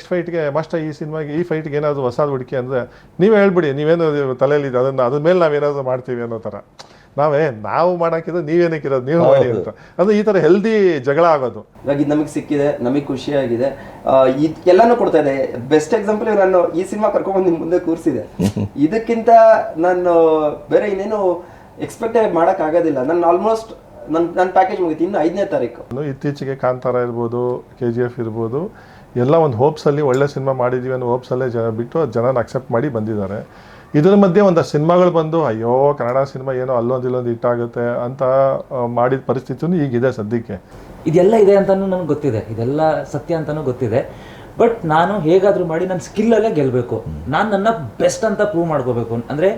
Next ಫೈಟ್ಗೆ must ಈ ಸಿನಿಮಾಗೆ ಈ ಫೈಟ್ಗೆ ಏನಾದರೂ ಹೊಸದು ಹುಡುಕಿ ಅಂದರೆ ನೀವೇ ಹೇಳ್ಬಿಡಿ ನೀವೇನು ತಲೆಯಲ್ಲಿ ಅದನ್ನು ಅದ್ರ ಮೇಲೆ ನಾವು ಏನಾದರೂ ಮಾಡ್ತೀವಿ ಅನ್ನೋ ಥರ. ನಾವೇ ನಾವು ಮಾಡೋಕ್ಕಿದ್ರೆ ನೀವೇನಕ್ಕಿರೋದು ನೀವು ಮಾಡಿ ಅಂತ. ಅಂದರೆ ಈ ಥರ ಹೆಲ್ದಿ ಜಗಳ ಆಗೋದು. ಇವಾಗ ಇದು ನಮಗೆ ಸಿಕ್ಕಿದೆ ನಮಗೆ ಖುಷಿಯಾಗಿದೆ ಇದ್ ಎಲ್ಲಾನು ಕೊಡ್ತಾ ಇದೆ. ಬೆಸ್ಟ್ ಎಕ್ಸಾಂಪಲ್ ನಾನು ಈ ಸಿನಿಮಾ ಕರ್ಕೊಂಡ್ಬಂದು ನಿಮ್ಮ ಮುಂದೆ ಕೂರಿಸಿದೆ. ಇದಕ್ಕಿಂತ ನಾನು ಬೇರೆ ಇನ್ನೇನು ಎಕ್ಸ್ಪೆಕ್ಟ್ ಮಾಡೋಕ್ಕಾಗೋದಿಲ್ಲ ಆಗೋದಿಲ್ಲ. ನಾನು ಆಲ್ಮೋಸ್ಟ್ ನನ್ನ ನನ್ನ ಪ್ಯಾಕೇಜ್ ಮುಗಿತು. ಇನ್ನು ಐದನೇ ತಾರೀಕು. ಇನ್ನು ಇತ್ತೀಚೆಗೆ ಕಾಂತಾರ ಇರ್ಬೋದು ಕೆ ಜಿ ಎಫ್ ಇರ್ಬೋದು ಎಲ್ಲ ಒಂದು ಹೋಪ್ಸಲ್ಲಿ ಒಳ್ಳೆ ಸಿನಿಮಾ ಮಾಡಿದ್ದೀವಿ ಅನ್ನೋ ಹೋಪ್ಸಲ್ಲೇ ಜನ ಬಿಟ್ಟು ಅದು ಜನನ ಅಕ್ಸೆಪ್ಟ್ ಮಾಡಿ ಬಂದಿದ್ದಾರೆ. ಇದರ ಮಧ್ಯೆ ಒಂದಷ್ಟು ಸಿನಿಮಾಗಳು ಬಂದು, ಅಯ್ಯೋ, ಕನ್ನಡ ಸಿನಿಮಾ ಏನೋ ಅಲ್ಲೊಂದು ಇಲ್ಲೊಂದು ಇಟ್ಟಾಗುತ್ತೆ ಅಂತ ಮಾಡಿದ ಪರಿಸ್ಥಿತಿನೂ ಈಗಿದೆ ಸದ್ಯಕ್ಕೆ. ಇದೆಲ್ಲ ಇದೆ ಅಂತಲೂ ನನಗೆ ಗೊತ್ತಿದೆ. ಇದೆಲ್ಲ ಸತ್ಯ ಅಂತಲೂ ಗೊತ್ತಿದೆ. ಬಟ್ ನಾನು ಹೇಗಾದರೂ ಮಾಡಿ ನನ್ನ ಸ್ಕಿಲ್ಲಲ್ಲೇ ಗೆಲ್ಲಬೇಕು ನಾನು ನನ್ನ ಬೆಸ್ಟ್ ಅಂತ ಪ್ರೂವ್ ಮಾಡ್ಕೋಬೇಕು. ಅಂದರೆ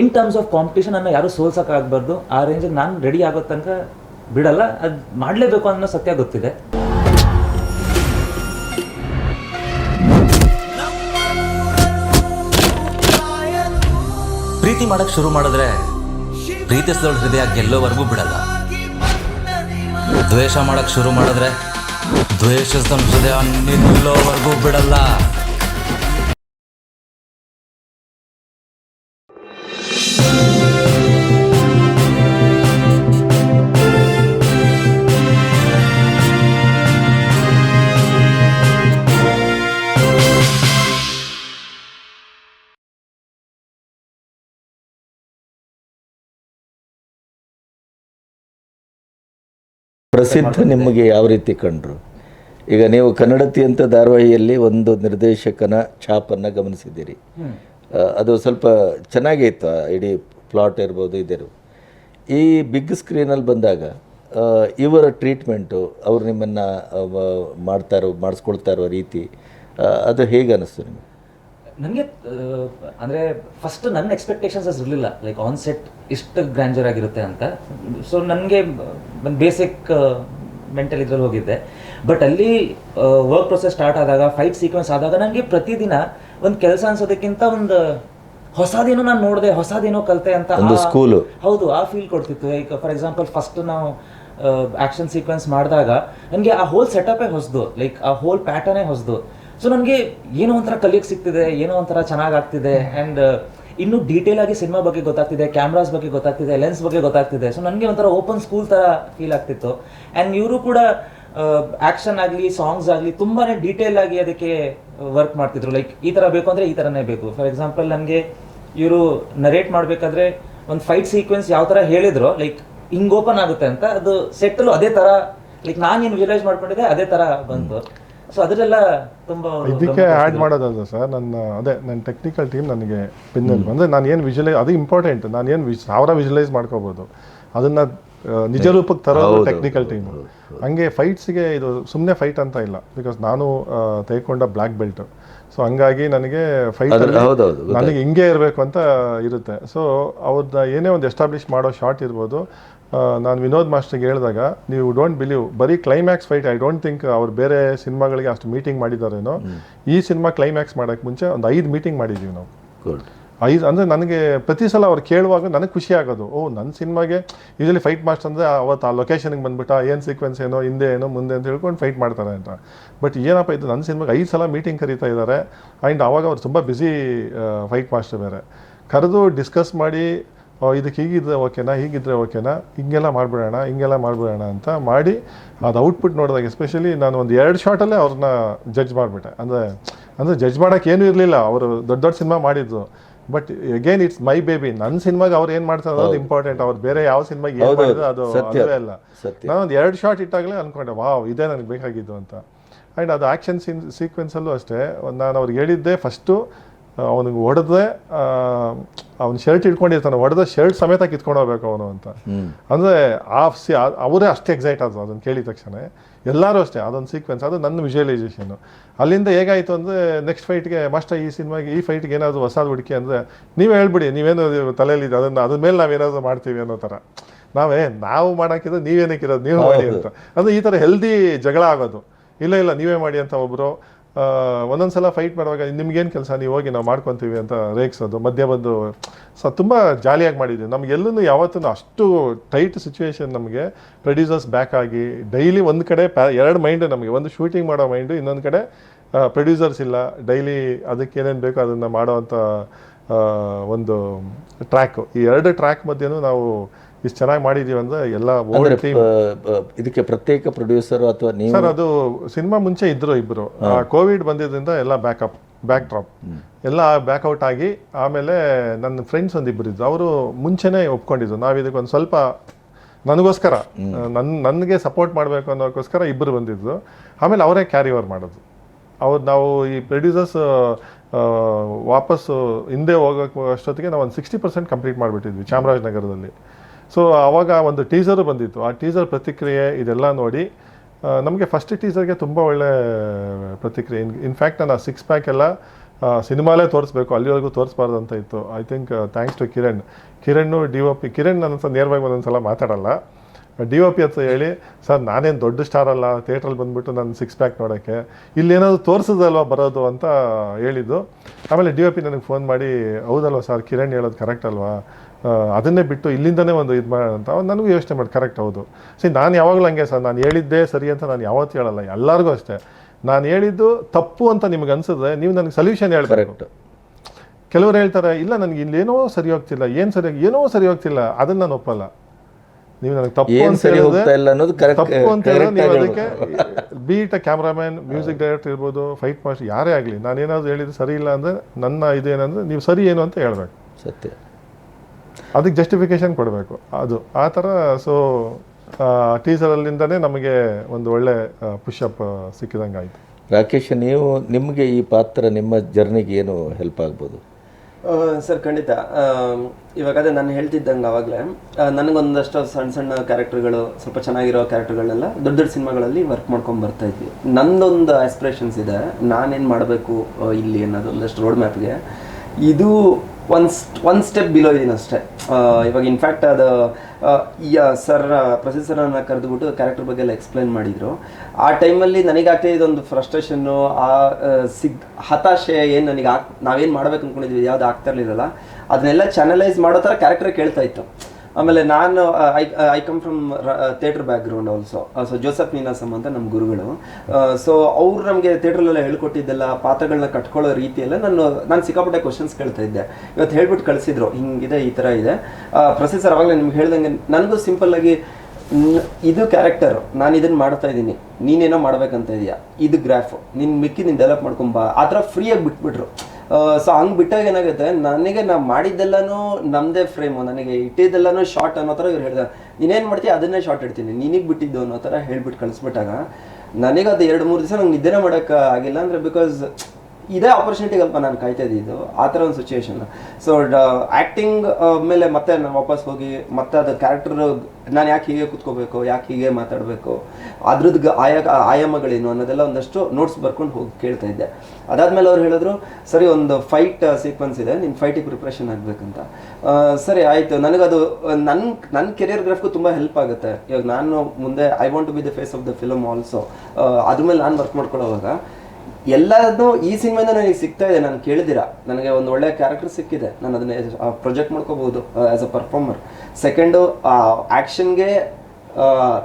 ಇನ್ ಟರ್ಮ್ಸ್ ಆಫ್ ಕಾಂಪಿಟೇಷನ್ ಅನ್ನ ಯಾರು ಸೋಲ್ಸೋಕ್ಕಾಗಬಾರ್ದು ಆ ರೇಂಜಿಗೆ ನಾನು ರೆಡಿ ಆಗೋ ತನಕ ಬಿಡಲ್ಲ. ಅದು ಮಾಡಲೇಬೇಕು ಅನ್ನೋ ಸತ್ಯ ಗೊತ್ತಿದೆ. ಮಾಡಕ್ ಶುರು ಮಾಡಿದ್ರೆ ಪ್ರೀತಿಸಿದವಳ ಹೃದಯ ಗೆಲ್ಲೋವರೆಗೂ ಬಿಡಲ್ಲ. ದ್ವೇಷ ಮಾಡಕ್ ಶುರು ಮಾಡಿದ್ರೆ ದ್ವೇಷಿಸಿದ ಹೃದಯ ನಿಲ್ಲೋವರೆಗೂ ಬಿಡಲ್ಲ. ಪ್ರಸಿದ್ಧ ನಿಮಗೆ ಯಾವ ರೀತಿ ಕಂಡ್ರು? ಈಗ ನೀವು ಕನ್ನಡತಿ ಅಂತ ಧಾರಾವಾಹಿಯಲ್ಲಿ ಒಂದು ನಿರ್ದೇಶಕನ ಛಾಪನ್ನು ಗಮನಿಸಿದ್ದೀರಿ. ಅದು ಸ್ವಲ್ಪ ಚೆನ್ನಾಗೇ ಇತ್ತು ಇಡೀ ಪ್ಲಾಟ್ ಇರ್ಬೋದು ಇದಿರು. ಈ ಬಿಗ್ ಸ್ಕ್ರೀನಲ್ಲಿ ಬಂದಾಗ ಇವರ ಟ್ರೀಟ್ಮೆಂಟು ಅವ್ರು ನಿಮ್ಮನ್ನು ಮಾಡ್ತಾ ಇರೋ ಮಾಡಿಸ್ಕೊಳ್ತಾ ಇರೋ ರೀತಿ ಅದು ಹೇಗೆ ಅನ್ನಿಸ್ತು ನಿಮಗೆ? ನನಗೆ ಅಂದರೆ ಫಸ್ಟ್ ನನ್ನ ಎಕ್ಸ್ಪೆಕ್ಟೇಷನ್ಸ್ ಅಷ್ಟು ಇರಲಿಲ್ಲ. ಲೈಕ್ ಆನ್ ಸೆಟ್ ಇಷ್ಟು ಗ್ರ್ಯಾಂಜರ್ ಆಗಿರುತ್ತೆ ಅಂತ. ಸೊ ನನಗೆ ಒಂದು ಬೇಸಿಕ್ ಮೆಂಟಲ್ ಇದ್ರಲ್ಲಿ ಹೋಗಿದ್ದೆ. ಬಟ್ ಅಲ್ಲಿ ವರ್ಕ್ ಪ್ರೊಸೆಸ್ ಸ್ಟಾರ್ಟ್ ಆದಾಗ ಫೈಟ್ ಸೀಕ್ವೆನ್ಸ್ ಆದಾಗ ನನಗೆ ಪ್ರತಿದಿನ ಒಂದು ಕೆಲಸ ಅನ್ಸೋದಕ್ಕಿಂತ ಒಂದು ಹೊಸದೇನೋ ನಾನು ನೋಡಿದೆ ಹೊಸದೇನೋ ಕಲಿತೆ ಅಂತ ಸ್ಕೂಲು. ಹೌದು ಆ ಫೀಲ್ ಕೊಡ್ತಿತ್ತು. ಲೈಕ್ ಫಾರ್ ಎಕ್ಸಾಂಪಲ್ ಫಸ್ಟ್ ನಾವು ಆಕ್ಷನ್ ಸೀಕ್ವೆನ್ಸ್ ಮಾಡಿದಾಗ ನನಗೆ ಆ ಹೋಲ್ ಸೆಟಪೇ ಹೊಸದು. ಲೈಕ್ ಆ ಹೋಲ್ ಪ್ಯಾಟರ್ನೇ ಹೊಸದು. ಸೊ ನನಗೆ ಏನೋ ಒಂಥರ ಕಲಿಯಕ್ಕೆ ಸಿಗ್ತಿದೆ, ಏನೋ ಒಂಥರ ಚೆನ್ನಾಗಾಗ್ತಿದೆ ಆ್ಯಂಡ್ ಇನ್ನೂ ಡೀಟೇಲ್ ಆಗಿ ಸಿನಿಮಾ ಬಗ್ಗೆ ಗೊತ್ತಾಗ್ತಿದೆ ಕ್ಯಾಮ್ರಾಸ್ ಬಗ್ಗೆ ಗೊತ್ತಾಗ್ತಿದೆ ಲೆನ್ಸ್ ಬಗ್ಗೆ ಗೊತ್ತಾಗ್ತಿದೆ. ಸೊ ನನಗೆ ಒಂಥರ ಓಪನ್ ಸ್ಕೂಲ್ ಥರ ಫೀಲ್ ಆಗ್ತಿತ್ತು. ಆ್ಯಂಡ್ ಇವರು ಕೂಡ ಆ್ಯಕ್ಷನ್ ಆಗಲಿ ಸಾಂಗ್ಸ್ ಆಗಲಿ ತುಂಬಾ ಡೀಟೇಲ್ ಆಗಿ ಅದಕ್ಕೆ ವರ್ಕ್ ಮಾಡ್ತಿದ್ರು. ಲೈಕ್ ಈ ಥರ ಬೇಕು ಅಂದರೆ ಈ ಥರನೇ ಬೇಕು. ಫಾರ್ ಎಕ್ಸಾಂಪಲ್ ನನಗೆ ಇವರು ನರೇಟ್ ಮಾಡಬೇಕಾದ್ರೆ ಒಂದು ಫೈಟ್ ಸೀಕ್ವೆನ್ಸ್ ಯಾವ ಥರ ಹೇಳಿದ್ರು ಲೈಕ್ ಹಿಂಗೆ ಓಪನ್ ಆಗುತ್ತೆ ಅಂತ, ಅದು ಸೆಟ್ಟಲ್ಲೂ ಅದೇ ಥರ ಲೈಕ್ ನಾನು ಏನು ವಿಲೇಜ್ ಮಾಡ್ಕೊಂಡಿದ್ದೆ, ಅದೇ ಥರ ಬಂತು. ಸೊ ಅದರೆಲ್ಲ ತುಂಬ ಇದಕ್ಕೆ ಆ್ಯಡ್ ಮಾಡೋದಲ್ಲ ಸರ್ ನನ್ನ ಅದೇ ನನ್ನ ಟೆಕ್ನಿಕಲ್ ಟೀಮ್ ನನಗೆ ಪಿನ್ನಲ್ಲಿ ಅಂದರೆ ನಾನು ಏನು ವಿಜುಲೈಸ್ ಅದು ಇಂಪಾರ್ಟೆಂಟ್ ನಾನು ಏನು ವಿಜ್ ಸಾವಿರ ವಿಜುವಲೈಸ್ ಮಾಡ್ಕೋಬೋದು. ಅದನ್ನ ನಿಜ ರೂಪಕ್ಕೆ ತರೋದು ಟೆಕ್ನಿಕಲ್ ಟೀಮ್ ಹಂಗೆ ಫೈಟ್ಸ್ಗೆ ಇದು ಸುಮ್ಮನೆ ಫೈಟ್ ಅಂತ ಇಲ್ಲ. ಬಿಕಾಸ್ ನಾನು ತೆಗೆಕೊಂಡ ತೆಗೆದುಕೊಂಡ ಬ್ಲ್ಯಾಕ್ ಬೆಲ್ಟ್ ಸೊ ಹಂಗಾಗಿ ನನಗೆ ಫೈಟ್. ನನಗೆ ಹಿಂಗೆ ಇರಬೇಕು ಅಂತ ಇರುತ್ತೆ. ಸೊ ಅವ್ರನ್ನ ಏನೇ ಒಂದು ಎಸ್ಟಾಬ್ಲಿಷ್ ಮಾಡೋ ಶಾರ್ಟ್ ಇರ್ಬೋದು. ನಾನು ವಿನೋದ್ ಮಾಸ್ಟರ್ಗೆ ಹೇಳಿದಾಗ ನೀವು ಡೋಂಟ್ ಬಿಲೀವ್ ಬರೀ climax fight I don't think ಅವ್ರು ಬೇರೆ ಸಿನಿಮಾಗಳಿಗೆ ಅಷ್ಟು ಮೀಟಿಂಗ್ ಮಾಡಿದಾರೇನೋ ಈ ಸಿನಿಮಾ ಕ್ಲೈಮ್ಯಾಕ್ಸ್ ಮಾಡೋಕ್ಕೆ ಮುಂಚೆ ಒಂದು ಐದು ಮೀಟಿಂಗ್ ಮಾಡಿದ್ದೀವಿ ನಾವು. ಐದು ಅಂದರೆ ನನಗೆ ಪ್ರತಿ ಸಲ ಅವ್ರು ಕೇಳುವಾಗ ನನಗೆ ಖುಷಿ ಆಗೋದು ಓ ನನ್ನ ಸಿನಿಮಾಗೆ ಯೂಶಲಿ ಫೈಟ್ ಮಾಸ್ಟರ್ ಅಂದರೆ ಅವತ್ತು ಆ ಲೊಕೇಶನ್ಗೆ ಬಂದ್ಬಿಟ್ಟ ಏನು ಸೀಕ್ವೆನ್ಸ್ ಏನೋ ಹಿಂದೆ ಏನೋ ಮುಂದೆ ಅಂತ ಹೇಳ್ಕೊಂಡು ಫೈಟ್ ಮಾಡ್ತಾರೆ ಅಂತ. ಬಟ್ ಏನಪ್ಪ ಇದು ನನ್ನ ಸಿನಿಮಾಗೆ ಐದು ಸಲ ಮೀಟಿಂಗ್ ಕರೀತಾ ಇದ್ದಾರೆ ಆ್ಯಂಡ್ ಅವಾಗ ಅವ್ರು ತುಂಬ ಬ್ಯುಸಿ ಫೈಟ್ ಮಾಸ್ಟರ್ ಬೇರೆ. ಕರೆದು ಡಿಸ್ಕಸ್ ಮಾಡಿ ಇದಕ್ಕೆ ಹೀಗಿದ್ರೆ ಓಕೆನಾ ಹೀಗಿದ್ರೆ ಓಕೆನಾ ಹಿಂಗೆಲ್ಲ ಮಾಡಿಬಿಡೋಣ ಹಿಂಗೆಲ್ಲ ಮಾಡಿಬಿಡೋಣ ಅಂತ ಮಾಡಿ ಅದು ಔಟ್ಪುಟ್ ನೋಡಿದಾಗ ಎಸ್ಪೆಷಲಿ ನಾನು ಒಂದು ಎರಡು ಶಾಟಲ್ಲೇ ಅವ್ರನ್ನ ಜಡ್ಜ್ ಮಾಡಿಬಿಟ್ಟೆ. ಅಂದರೆ ಅಂದರೆ ಜಡ್ಜ್ ಮಾಡೋಕ್ಕೆ ಏನೂ ಇರಲಿಲ್ಲ. ಅವರು ದೊಡ್ಡ ದೊಡ್ಡ ಸಿನಿಮಾ ಮಾಡಿದ್ದು. But again it's my baby ನನ್ನ ಸಿನಿಮಾಗೆ ಅವ್ರು ಏನು ಮಾಡ್ತಾರೆ ಅದು ಇಂಪಾರ್ಟೆಂಟ್ ಅವ್ರು ಬೇರೆ ಯಾವ ಸಿನಿಮಾಗೆ ಏನು ಮಾಡಿದ್ರು ಅದು ಅದೇ ಅಲ್ಲ. ಸತ್ಯ. ನಾನು ಒಂದು ಎರಡು ಶಾಟ್ ಇಟ್ಟಾಗಲೇ ಅಂದ್ಕೊಂಡೆ ವಾವ್ ಇದೇ ನನಗೆ ಬೇಕಾಗಿದ್ದು ಅಂತ. ಆ್ಯಂಡ್ ಅದು ಆ್ಯಕ್ಷನ್ ಸೀನ್ ಸೀಕ್ವೆನ್ಸಲ್ಲೂ ಅಷ್ಟೇ. ನಾನು ಅವ್ರಿಗೆ ಹೇಳಿದ್ದೆ ಫಸ್ಟು ಅವನಿಗೆ ಹೊಡೆದ್ರೆ ಅವ್ನು ಶರ್ಟ್ ಇಟ್ಕೊಂಡಿರ್ತಾನೆ ಹೊಡೆದ ಶರ್ಟ್ ಸಮೇತ ಕಿತ್ಕೊಂಡು ಹೋಗ್ಬೇಕು ಅವನು ಅಂತ. ಅಂದರೆ ಆ ಸಿ ಅವರೇ ಅಷ್ಟೇ ಎಕ್ಸೈಟ್ ಆದ್ರು ಅದನ್ನು ಕೇಳಿದ ತಕ್ಷಣ ಎಲ್ಲರೂ ಅಷ್ಟೇ ಅದೊಂದು ಸೀಕ್ವೆನ್ಸ್ ಅದು ನನ್ನ ವಿಜುವಲೈಸೇಷನು ಅಲ್ಲಿಂದ ಹೇಗಾಯಿತು ಅಂದರೆ ನೆಕ್ಸ್ಟ್ ಫೈಟ್ಗೆ ಮಾಸ್ಟರ್ ಈ ಸಿನಿಮಾಗೆ ಈ ಫೈಟ್ಗೆ ಏನಾದರೂ ಹೊಸದು ಹುಡುಕಿ ಅಂದರೆ ನೀವೇ ಹೇಳ್ಬಿಡಿ ನೀವೇನು ತಲೆಯಲ್ಲಿ ಅದನ್ನು ಅದ್ರ ಮೇಲೆ ನಾವು ಏನಾದರೂ ಮಾಡ್ತೀವಿ ಅನ್ನೋ ಥರ. ನಾವೇ ನಾವು ಮಾಡೋಕ್ಕಿದ್ರೆ ನೀವೇನಕ್ಕಿರೋದು ನೀವು ಮಾಡಿ ಅಂತ. ಅಂದರೆ ಈ ಥರ ಹೆಲ್ದಿ ಜಗಳ ಆಗೋದು. ಇಲ್ಲ ಇಲ್ಲ ನೀವೇ ಮಾಡಿ ಅಂತ ಒಬ್ಬರು ಒಂದೊಂದ್ಸಲ ಫೈಟ್ ಮಾಡುವಾಗ ನಿಮ್ಗೇನು ಕೆಲಸ? ನೀವು ಹೋಗಿ ನಾವು ಮಾಡ್ಕೊತೀವಿ ಅಂತ ರೇಗ್ಸೋದು, ಮಧ್ಯ ಬಂದು. ಸೊ, ತುಂಬ ಜಾಲಿಯಾಗಿ ಮಾಡಿದ್ವಿ. ನಮಗೆಲ್ಲೂ ಯಾವತ್ತೂ ಅಷ್ಟು ಟೈಟ್ ಸಿಚುವೇಶನ್ ನಮಗೆ ಪ್ರೊಡ್ಯೂಸರ್ಸ್ ಬ್ಯಾಕ್ ಆಗಿ ಡೈಲಿ ಒಂದು ಕಡೆ ಎರಡು ಮೈಂಡು ನಮಗೆ. ಒಂದು ಶೂಟಿಂಗ್ ಮಾಡೋ ಮೈಂಡು ಇನ್ನೊಂದು ಕಡೆ ಪ್ರೊಡ್ಯೂಸರ್ಸ್ ಇಲ್ಲ. ಡೈಲಿ ಅದಕ್ಕೆ ಏನೇನು ಬೇಕೋ ಅದನ್ನು ಮಾಡೋವಂಥ ಒಂದು ಟ್ರ್ಯಾಕು ಈ ಎರಡು ಟ್ರ್ಯಾಕ್ ಮಧ್ಯೆನೂ ನಾವು ಇಷ್ಟು ಚೆನ್ನಾಗಿ ಮಾಡಿದೀವಿ ಅಂದ್ರೆ ಎಲ್ಲ ಓಲ್ಡ್ ಟೀಮ್ ಇದಕ್ಕೆ ಪ್ರತ್ಯೇಕ ಪ್ರೊಡ್ಯೂಸರ್ ಅಥವಾ ನೀವು ಸರ್ ಅದು ಸಿನಿಮಾ ಮುಂಚೆ ಇದ್ರು ಇಬ್ರು. ಕೋವಿಡ್ ಬಂದಿದ್ದರಿಂದ ಎಲ್ಲ ಬ್ಯಾಕಪ್ ಬ್ಯಾಕ್ ಡ್ರಾಪ್ ಎಲ್ಲ ಬ್ಯಾಕ್ಔಟ್ ಆಗಿ ಆಮೇಲೆ ನನ್ನ ಫ್ರೆಂಡ್ಸ್ ಒಂದು ಇಬ್ಬರಿದ್ರು ಅವರು ಮುಂಚೆನೇ ಒಪ್ಕೊಂಡಿದ್ರು. ನಾವು ಇದಕ್ಕೆ ಒಂದು ಸ್ವಲ್ಪ ನನಗೋಸ್ಕರ ನನ್ನ ನನಗೆ ಸಪೋರ್ಟ್ ಮಾಡಬೇಕು ಅನ್ನೋಕ್ಕೋಸ್ಕರ ಇಬ್ಬರು ಬಂದಿದ್ರು. ಆಮೇಲೆ ಅವರೇ ಕ್ಯಾರಿ ಓವರ್ ಮಾಡೋದು. ಅವ್ರು ನಾವು ಈ ಪ್ರೊಡ್ಯೂಸರ್ಸ್ ವಾಪಸ್ಸು ಹಿಂದೆ ಹೋಗೋಕ್ಕೆ ಅಷ್ಟೊತ್ತಿಗೆ ನಾವು ಒಂದು ಸಿಕ್ಸ್ಟಿ ಪರ್ಸೆಂಟ್ ಕಂಪ್ಲೀಟ್ ಮಾಡಿಬಿಟ್ಟಿದ್ವಿ ಚಾಮರಾಜನಗರದಲ್ಲಿ. ಸೊ ಆವಾಗ ಒಂದು ಟೀಸರು ಬಂದಿತ್ತು. ಆ ಟೀಸರ್ ಪ್ರತಿಕ್ರಿಯೆ ಇದೆಲ್ಲ ನೋಡಿ ನಮಗೆ ಫಸ್ಟ್ ಟೀಸರ್ಗೆ ತುಂಬ ಒಳ್ಳೆ ಪ್ರತಿಕ್ರಿಯೆ. ಇನ್ ಇನ್ಫ್ಯಾಕ್ಟ್ ನಾನು ಆ ಸಿಕ್ಸ್ ಪ್ಯಾಕ್ ಎಲ್ಲ ಸಿನಿಮಾಲೇ ತೋರಿಸ್ಬೇಕು, ಅಲ್ಲಿವರೆಗೂ ತೋರಿಸ್ಬಾರ್ದು ಅಂತ ಇತ್ತು. I think thanks to Kiran. Kiran D O P Kiran ನನ್ನ ಸಹ ನೇರವಾಗಿ ಒಂದೊಂದು ಸಲ ಮಾತಾಡಲ್ಲ. ಡಿ ಒ ಪಿ ಅಂತ ಹೇಳಿ, ಸರ್, ನಾನೇನು ದೊಡ್ಡ ಸ್ಟಾರ್ ಅಲ್ಲ ಥಿಯೇಟ್ರಲ್ಲಿ ಬಂದುಬಿಟ್ಟು ನಾನು ಸಿಕ್ಸ್ ಪ್ಯಾಕ್ ನೋಡೋಕ್ಕೆ. ಇಲ್ಲೇನಾದರೂ ತೋರಿಸೋದಲ್ವ ಬರೋದು? ಅಂತ ಹೇಳಿದ್ದು. ಆಮೇಲೆ ಡಿ ಒ ಪಿ ನನಗೆ ಫೋನ್ ಮಾಡಿ, ಹೌದಲ್ವ ಸರ್, ಕಿರಣ್ ಹೇಳೋದು ಕರೆಕ್ಟ್ ಅಲ್ವಾ? ಅದನ್ನೇ ಬಿಟ್ಟು ಇಲ್ಲಿಂದನೇ ಒಂದು ಇದು ಮಾಡೋಣ ಅಂತ ನನಗೂ ಯೋಚನೆ ಮಾಡಿ ಕರೆಕ್ಟ್ ಹೌದು. ಸಿ ನಾನು ಯಾವಾಗಲೂ ಹಂಗೆ ಸರ್ ನಾನು ಹೇಳಿದ್ದೇ ಸರಿ ಅಂತ ನಾನು ಯಾವತ್ತೂ ಹೇಳಲ್ಲ ಎಲ್ಲರಿಗೂ ಅಷ್ಟೇ. ನಾನು ಹೇಳಿದ್ದು ತಪ್ಪು ಅಂತ ನಿಮ್ಗೆ ಅನ್ಸಿದ್ರೆ ನೀವು ನನಗೆ ಸೊಲ್ಯೂಷನ್ ಹೇಳ್ತಾರೆ ಕೆಲವರು ಹೇಳ್ತಾರೆ ಇಲ್ಲ ನನಗೆ ಏನೋ ಸರಿ ಹೋಗ್ತಿಲ್ಲ ಏನು ಸರಿ ಏನೋ ಸರಿ ಹೋಗ್ತಿಲ್ಲ ಅದನ್ನ ನಾನು ಒಪ್ಪಲ್ಲ. ನೀವು ನನಗೆ ತಪ್ಪು ಅಂತ ಸರಿ ತಪ್ಪು ಅಂತ ಹೇಳಿದ್ರೆ ನೀವು ಅದಕ್ಕೆ be it cameraman music director ಇರ್ಬೋದು ಫೈಟ್ ಮಾಸ್ಟರ್ ಯಾರೇ ಆಗಲಿ ನಾನು ಏನಾದ್ರು ಹೇಳಿದ್ರೆ ಸರಿ ಇಲ್ಲ ಅಂದರೆ ನನ್ನ ಇದೇನಂದ್ರೆ ನೀವು ಸರಿ ಏನು ಅಂತ ಹೇಳ್ಬೇಕು. ಸತ್ಯ. ಅದಕ್ಕೆ ಜಸ್ಟಿಫಿಕೇಶನ್ ಕೊಡಬೇಕು. ಅದು ಆ ಥರ ಸೊ ಟೀಸರಲ್ಲಿಂದನೇ ನಮಗೆ ಒಂದು ಒಳ್ಳೆ ಪುಷಪ್ ಸಿಕ್ಕಿದಂಗೆ ಆಯಿತು. ರಾಕೇಶ್ ನೀವು ನಿಮಗೆ ಈ ಪಾತ್ರ ನಿಮ್ಮ ಜರ್ನಿಗೆ ಏನು ಹೆಲ್ಪ್ ಆಗ್ಬೋದು? ಸರ್ ಖಂಡಿತ. ಇವಾಗ ಅದೇ ನಾನು ಹೇಳ್ತಿದ್ದಂಗೆ ಆವಾಗಲೇ ನನಗೊಂದಷ್ಟು ಸಣ್ಣ ಸಣ್ಣ ಕ್ಯಾರೆಕ್ಟರ್ಗಳು ಸ್ವಲ್ಪ ಚೆನ್ನಾಗಿರೋ ಕ್ಯಾರೆಕ್ಟರ್ಗಳೆಲ್ಲ ದೊಡ್ಡ ದೊಡ್ಡ ಸಿನಿಮಾಗಳಲ್ಲಿ ವರ್ಕ್ ಮಾಡ್ಕೊಂಡು ಬರ್ತಾ ಇದ್ವಿ. ನಂದೊಂದು ಆಸ್ಪಿರೇಷನ್ಸ್ ಇದೆ. ನಾನೇನು ಮಾಡಬೇಕು ಇಲ್ಲಿ ಅನ್ನೋದು ಒಂದಷ್ಟು ರೋಡ್ ಮ್ಯಾಪ್ಗೆ ಇದು ಒಂದು ಒನ್ ಸ್ಟೆಪ್ ಬಿಲೋ ಇದೀನಿ ಅಷ್ಟೇ. ಇವಾಗ ಇನ್ಫ್ಯಾಕ್ಟ್ ಅದು ಸರ್ ಪ್ರೊಸೆಸರನ್ನು ಸರ್ನ ಕರೆದುಬಿಟ್ಟು ಕ್ಯಾರೆಕ್ಟರ್ ಬಗ್ಗೆ ಎಲ್ಲ ಎಕ್ಸ್ಪ್ಲೈನ್ ಮಾಡಿದರು. ಆ ಟೈಮಲ್ಲಿ ನನಗಾಗ್ತಾ ಇದೊಂದು ಫ್ರಸ್ಟ್ರೇಷನ್ನು ಆ ಸಿಗ್, ಹತಾಶೆ ಏನು ನನಗೆ ಆಗ್, ನಾವೇನು ಮಾಡ್ಬೇಕು ಅಂದ್ಕೊಂಡಿದ್ವಿ ಯಾವ್ದು ಆಗ್ತಾ ಇರಲಿಲ್ಲ ಅದನ್ನೆಲ್ಲ ಚಾನಲೈಸ್ ಮಾಡೋ ಥರ ಕ್ಯಾರೆಕ್ಟರ್ ಕೇಳ್ತಾ ಇತ್ತು. ಆಮೇಲೆ ನಾನು I come from theatre background also so Joseph Ninasam ಅಂತ ನಮ್ಮ ಗುರುಗಳು. ಸೊ ಅವ್ರು ನಮಗೆ ಥಿಯೇಟ್ರಲ್ಲೆಲ್ಲ ಹೇಳ್ಕೊಟ್ಟಿದ್ದೆಲ್ಲ ಪಾತ್ರಗಳನ್ನ ಕಟ್ಕೊಳ್ಳೋ ರೀತಿಯೆಲ್ಲ ನಾನು ನಾನು ಸಿಕ್ಕಾಪಟ್ಟೆ ಕ್ವಶನ್ಸ್ ಕೇಳ್ತಾ ಇದ್ದೆ. ಇವತ್ತು ಹೇಳ್ಬಿಟ್ಟು ಕಳಿಸಿದ್ರು, ಹಿಂಗಿದೆ, ಈ ಥರ ಇದೆ. ಪ್ರೊಸೆಸರ್ ಆವಾಗಲೇ ನಿಮ್ಗೆ ಹೇಳ್ದಂಗೆ, ನನಗೂ ಸಿಂಪಲ್ ಆಗಿ ಇದು ಕ್ಯಾರೆಕ್ಟರ್ ನಾನು ಇದನ್ನು ಮಾಡ್ತಾ ಇದ್ದೀನಿ. ನೀನೇನೋ ಮಾಡ್ಬೇಕಂತ ಇದೆಯಾ. ಇದು ಗ್ರಾಫ್ ನಿನ್ನ ಮಿಕ್ಕಿ ನೀನು ಡೆವಲಪ್ ಮಾಡ್ಕೊಂಬಾ ಆ ಥರ ಫ್ರೀಯಾಗಿ ಬಿಟ್ಬಿಟ್ರು. ಸೊ ಹಂಗೆ ಬಿಟ್ಟಾಗ ಏನಾಗುತ್ತೆ? ನನಗೆ ನಾ ಮಾಡಿದ್ದೆಲ್ಲನೂ ನಮ್ಮದೇ ಫ್ರೇಮು ನನಗೆ ಇಟ್ಟಿದ್ದೆಲ್ಲಾನು ಶಾರ್ಟ್ ಅನ್ನೋ ಥರ ಇವ್ರು ಹೇಳಿದ ನೀನೇನು ಮಾಡ್ತೀಯ ಅದನ್ನೇ ಶಾರ್ಟ್ ಇಡ್ತೀನಿ. ನಿನಗೆ ಬಿಟ್ಟಿದ್ದು ಅನ್ನೋ ಥರ ಹೇಳ್ಬಿಟ್ಟು ಕಳಿಸ್ಬಿಟ್ಟಾಗ ನನಗೆ ಅದು ಎರಡು ಮೂರು ದಿವಸ ನಂಗೆ ನಿದ್ದೆನೇ ಮಾಡೋಕ್ಕೆ ಆಗಿಲ್ಲ ಅಂದರೆ ಬಿಕಾಸ್ ಇದೇ ಆಪರ್ಚುನಿಟಿಗಲ್ಪ ನಾನು ಕಾಯ್ತಾ ಇದ್ದಿದ್ದು ಆ ಥರ ಒಂದು ಸಿಚುವೇಶನ್ ಸೊ ಆ್ಯಕ್ಟಿಂಗ್ ಮೇಲೆ ಮತ್ತೆ ನಾನು ವಾಪಸ್ ಹೋಗಿ, ಮತ್ತೆ ಅದು ಕ್ಯಾರೆಕ್ಟರ್ ನಾನು ಯಾಕೆ ಹೀಗೆ ಕೂತ್ಕೋಬೇಕು, ಯಾಕೆ ಹೀಗೆ ಮಾತಾಡಬೇಕು, ಅದ್ರದ್ದು ಆಯ, ಆಯಾಮಗಳೇನು ಅನ್ನೋದೆಲ್ಲ ಒಂದಷ್ಟು ನೋಟ್ಸ್ ಬರ್ಕೊಂಡು ಹೋಗಿ ಕೇಳ್ತಾ ಇದ್ದೆ. ಅದಾದಮೇಲೆ ಅವ್ರು ಹೇಳಿದ್ರು, ಸರಿ, ಒಂದು ಫೈಟ್ ಸೀಕ್ವೆನ್ಸ್ ಇದೆ ನಿನ್ನ ಫೈಟಿಗೆ ಪ್ರಿಪ್ರೇಷನ್ ಆಗಬೇಕಂತ. ಸರಿ, ಆಯಿತು. ನನಗದು ನನ್ನ ನನ್ನ ಕೆರಿಯರ್ ಗ್ರಾಫ್ಗೂ ತುಂಬ ಹೆಲ್ಪ್ ಆಗುತ್ತೆ. ಇವಾಗ ನಾನು ಮುಂದೆ I want to be the face of the film also ಅದ್ರ ಮೇಲೆ ನಾನು ವರ್ಕ್ ಮಾಡ್ಕೊಳ್ಳೋವಾಗ ಎಲ್ಲದೂ ಈ ಸಿನಿಮಾಯಿಂದ ನನಗೆ ಸಿಗ್ತಾ ಇದೆ. ನಾನು ಕೇಳಿದಿರಾ ನನಗೆ ಒಂದು ಒಳ್ಳೆ ಕ್ಯಾರೆಕ್ಟರ್ ಸಿಕ್ಕಿದೆ. ನಾನು ಅದನ್ನ ಪ್ರೊಜೆಕ್ಟ್ ಮಾಡ್ಕೋಬಹುದು ಆಸ್ ಅ ಪರ್ಫಾರ್ಮರ್ ಸೆಕೆಂಡು ಆ್ಯಕ್ಷನ್ಗೆ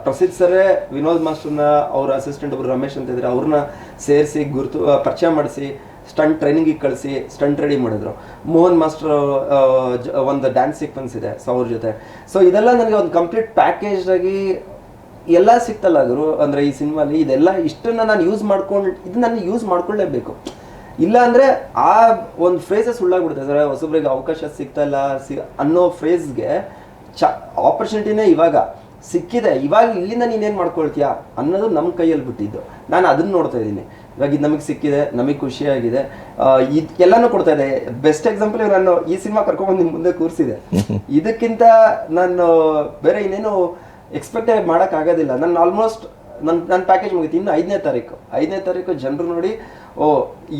ಪ್ರಸಿದ್ಧ ಸರೇ ವಿನೋದ್ ಮಾಸ್ಟರ್ನ ಅವ್ರ ಅಸಿಸ್ಟೆಂಟ್ ಒಬ್ರು ರಮೇಶ್ ಅಂತ ಇದ್ದಾರೆ ಅವ್ರನ್ನ ಸೇರಿಸಿ, ಗುರುತು ಪರಿಚಯ ಮಾಡಿಸಿ ಸ್ಟಂಟ್ ಟ್ರೈನಿಂಗಿಗೆ ಕಳಿಸಿ ಸ್ಟಂಟ್ ರೆಡಿ ಮಾಡಿದ್ರು. ಮೋಹನ್ ಮಾಸ್ಟರ್ ಒಂದು ಡ್ಯಾನ್ಸ್ ಸೀಕ್ವೆನ್ಸ್ ಇದೆ ಸೊ ಅವ್ರ ಜೊತೆ. ಸೊ ಇದೆಲ್ಲ ನನಗೆ ಒಂದು ಕಂಪ್ಲೀಟ್ ಪ್ಯಾಕೇಜ್ ಆಗಿ ಎಲ್ಲ ಸಿಕ್ತಲ್ಲ ಗುರು ಅಂದ್ರೆ ಈ ಸಿನಿಮಾಲಿ ಇದೆಲ್ಲ ಇಷ್ಟನ್ನ ನಾನು ಯೂಸ್ ಮಾಡ್ಕೊಂಡು ಇದು ನಾನು ಯೂಸ್ ಮಾಡ್ಕೊಳ್ಳೇಬೇಕು ಇಲ್ಲ ಅಂದ್ರೆ ಆ ಒಂದು ಫ್ರೇಸಸ್ ಸುಳ್ಳಾಗ್ಬಿಡುತ್ತೆ ಸರ್ ಹೊಸಬ್ರಿಗೆ ಅವಕಾಶ ಸಿಗ್ತಾ ಇಲ್ಲ ಸಿ ಅನ್ನೋ ಫ್ರೇಸ್ಗೆ ಚ ಆಪರ್ಚುನಿಟಿನೇ ಇವಾಗ ಸಿಕ್ಕಿದೆ. ಇವಾಗ ಇಲ್ಲಿಂದ ನೀನೇನು ಮಾಡ್ಕೊಳ್ತೀಯಾ ಅನ್ನೋದು ನಮ್ಮ ಕೈಯಲ್ಲಿ ಬಿಟ್ಟಿದ್ದು. ನಾನು ಅದನ್ನ ನೋಡ್ತಾ ಇದ್ದೀನಿ. ಇವಾಗ ಇದು ನಮಗೆ ಸಿಕ್ಕಿದೆ ನಮಗೆ ಖುಷಿಯಾಗಿದೆ. ಇದು ಎಲ್ಲನೂ ಕೊಡ್ತಾ ಇದೆ. ಬೆಸ್ಟ್ ಎಕ್ಸಾಂಪಲ್ ನಾನು ಈ ಸಿನಿಮಾ ಕರ್ಕೊಂಡ್ಬಂದು ನಿಮ್ಮ ಮುಂದೆ ಕೂರಿಸಿದೆ. ಇದಕ್ಕಿಂತ ನಾನು ಬೇರೆ ಇನ್ನೇನು ಎಕ್ಸ್ಪೆಕ್ಟೇ ಮಾಡೋಕ್ಕಾಗೋದಿಲ್ಲ ನನ್ನ ಆಲ್ಮೋಸ್ಟ್ ನನ್ನ ನನ್ನ ಪ್ಯಾಕೇಜ್ ಮುಗೀತು. ಇನ್ನು ಐದನೇ ತಾರೀಕು. ಐದನೇ ತಾರೀಕು ಜನರು ನೋಡಿ ಓ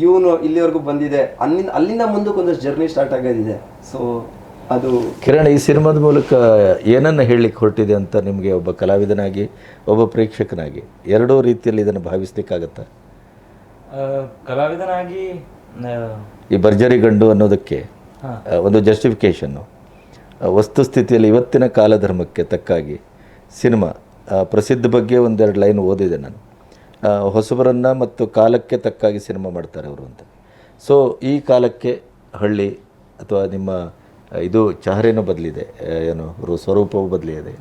ಇವನು ಇಲ್ಲಿವರೆಗೂ ಬಂದಿದೆ. ಅಲ್ಲಿಂದ ಅಲ್ಲಿಂದ ಮುಂದಕ್ಕೆ ಒಂದಷ್ಟು ಜರ್ನಿ ಸ್ಟಾರ್ಟ್ ಆಗೋದಿದೆ. ಸೊ ಅದು ಕಿರಣ್ ಈ ಸಿನಿಮಾದ ಮೂಲಕ ಏನನ್ನು ಹೇಳಲಿಕ್ಕೆ ಹೊರಟಿದೆ ಅಂತ ನಿಮಗೆ ಒಬ್ಬ ಕಲಾವಿದನಾಗಿ ಒಬ್ಬ ಪ್ರೇಕ್ಷಕನಾಗಿ ಎರಡೂ ರೀತಿಯಲ್ಲಿ ಇದನ್ನು ಭಾವಿಸ್ಲಿಕ್ಕಾಗತ್ತಾ? ಕಲಾವಿದನಾಗಿ ಈ ಭರ್ಜರಿ ಗಂಡು ಅನ್ನೋದಕ್ಕೆ ಒಂದು ಜಸ್ಟಿಫಿಕೇಷನ್ನು ವಸ್ತುಸ್ಥಿತಿಯಲ್ಲಿ ಇವತ್ತಿನ ಕಾಲಧರ್ಮಕ್ಕೆ ತಕ್ಕಾಗಿ ಸಿನಿಮಾ ಪ್ರಸಿದ್ಧ ಬಗ್ಗೆ ಒಂದೆರಡು ಲೈನ್ ಓದಿದೆ ನಾನು. ಹೊಸಬರನ್ನು ಮತ್ತು ಕಾಲಕ್ಕೆ ತಕ್ಕಾಗಿ ಸಿನಿಮಾ ಮಾಡ್ತಾರೆ ಅವರು ಅಂತ. ಸೊ ಈ ಕಾಲಕ್ಕೆ ಹಳ್ಳಿ ಅಥವಾ ನಿಮ್ಮ ಇದು ಚಹರೇನೂ ಬದಲಿದೆ ಏನು ಅವರು ಸ್ವರೂಪವೂ ಬದಲಿದೆ.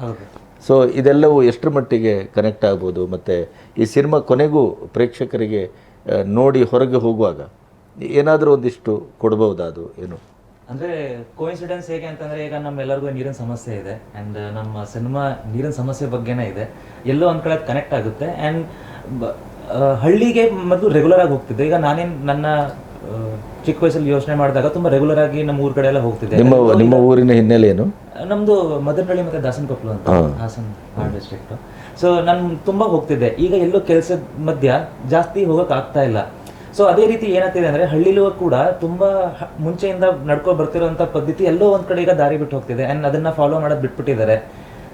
ಸೊ ಇದೆಲ್ಲವೂ ಎಷ್ಟರ ಮಟ್ಟಿಗೆ ಕನೆಕ್ಟ್ ಆಗ್ಬೋದು? ಮತ್ತು ಈ ಸಿನಿಮಾ ಕೊನೆಗೂ ಪ್ರೇಕ್ಷಕರಿಗೆ ನೋಡಿ ಹೊರಗೆ ಹೋಗುವಾಗ ಏನಾದರೂ ಒಂದಿಷ್ಟು ಕೊಡ್ಬೋದಾ ಅದು ಏನು? ಅಂದ್ರೆ ಕೋಇನ್ಸಿಡೆನ್ಸ್ ಹೇಗೆ ಅಂತಂದ್ರೆ ಈಗ ನಮ್ಮೆಲ್ಲರಿಗೂ ನೀರಿನ ಸಮಸ್ಯೆ ಇದೆ. ಅಂಡ್ ನಮ್ಮ ಸಿನಿಮಾ ನೀರಿನ ಸಮಸ್ಯೆ ಬಗ್ಗೆನೇ ಇದೆ. ಎಲ್ಲೋ ಒಂದ್ ಕಡೆ ಕನೆಕ್ಟ್ ಆಗುತ್ತೆ. ಅಂಡ್ ಹಳ್ಳಿಗೆ ಮೊದಲು ರೆಗ್ಯುಲರ್ ಆಗಿ ಹೋಗ್ತಿದ್ದೆ. ಈಗ ನಾನೇನ್ ನನ್ನ ಚಿಕ್ಕ ವಯಸ್ಸಲ್ಲಿ ಯೋಚನೆ ಮಾಡಿದಾಗ ತುಂಬಾ ರೆಗ್ಯುಲರ್ ಆಗಿ ನಮ್ಮ ಊರ್ ಕಡೆ ಎಲ್ಲ ಹೋಗ್ತಿದ್ದೆ. ನಿಮ್ಮ ನಿಮ್ಮ ಊರಿನ ಹಿನ್ನೆಲೆ ಏನು? ನಮ್ದು ಮದನಹಳ್ಳಿ ಮತ್ತೆ ದಾಸನಕೊಪ್ಪಲು ಅಂತ. ಹಾಸನ್ ಡಿಸ್ಟ್ರಿಕ್ಟ್ ಸೊ ನಾನು ತುಂಬಾ ಹೋಗ್ತಿದ್ದೆ. ಈಗ ಎಲ್ಲೋ ಕೆಲಸದ ಮಧ್ಯ ಜಾಸ್ತಿ ಹೋಗಕ್ ಆಗ್ತಾ ಇಲ್ಲ. ಸೊ ಅದೇ ರೀತಿ ಏನಾಗ್ತಿದೆ ಅಂದ್ರೆ ಹಳ್ಳಿಲೂ ಕೂಡ ತುಂಬಾ ಮುಂಚೆಯಿಂದ ನಡ್ಕೊ ಬರ್ತಿರೋಂಥ ಪದ್ಧತಿ ಎಲ್ಲೋ ಒಂದ್ ಕಡೆ ಈಗ ದಾರಿ ಬಿಟ್ಟು ಹೋಗ್ತಿದೆ. ಅಂಡ್ ಅದನ್ನ ಫಾಲೋ ಮಾಡೋದು ಬಿಟ್ಬಿಟ್ಟಿದ್ದಾರೆ.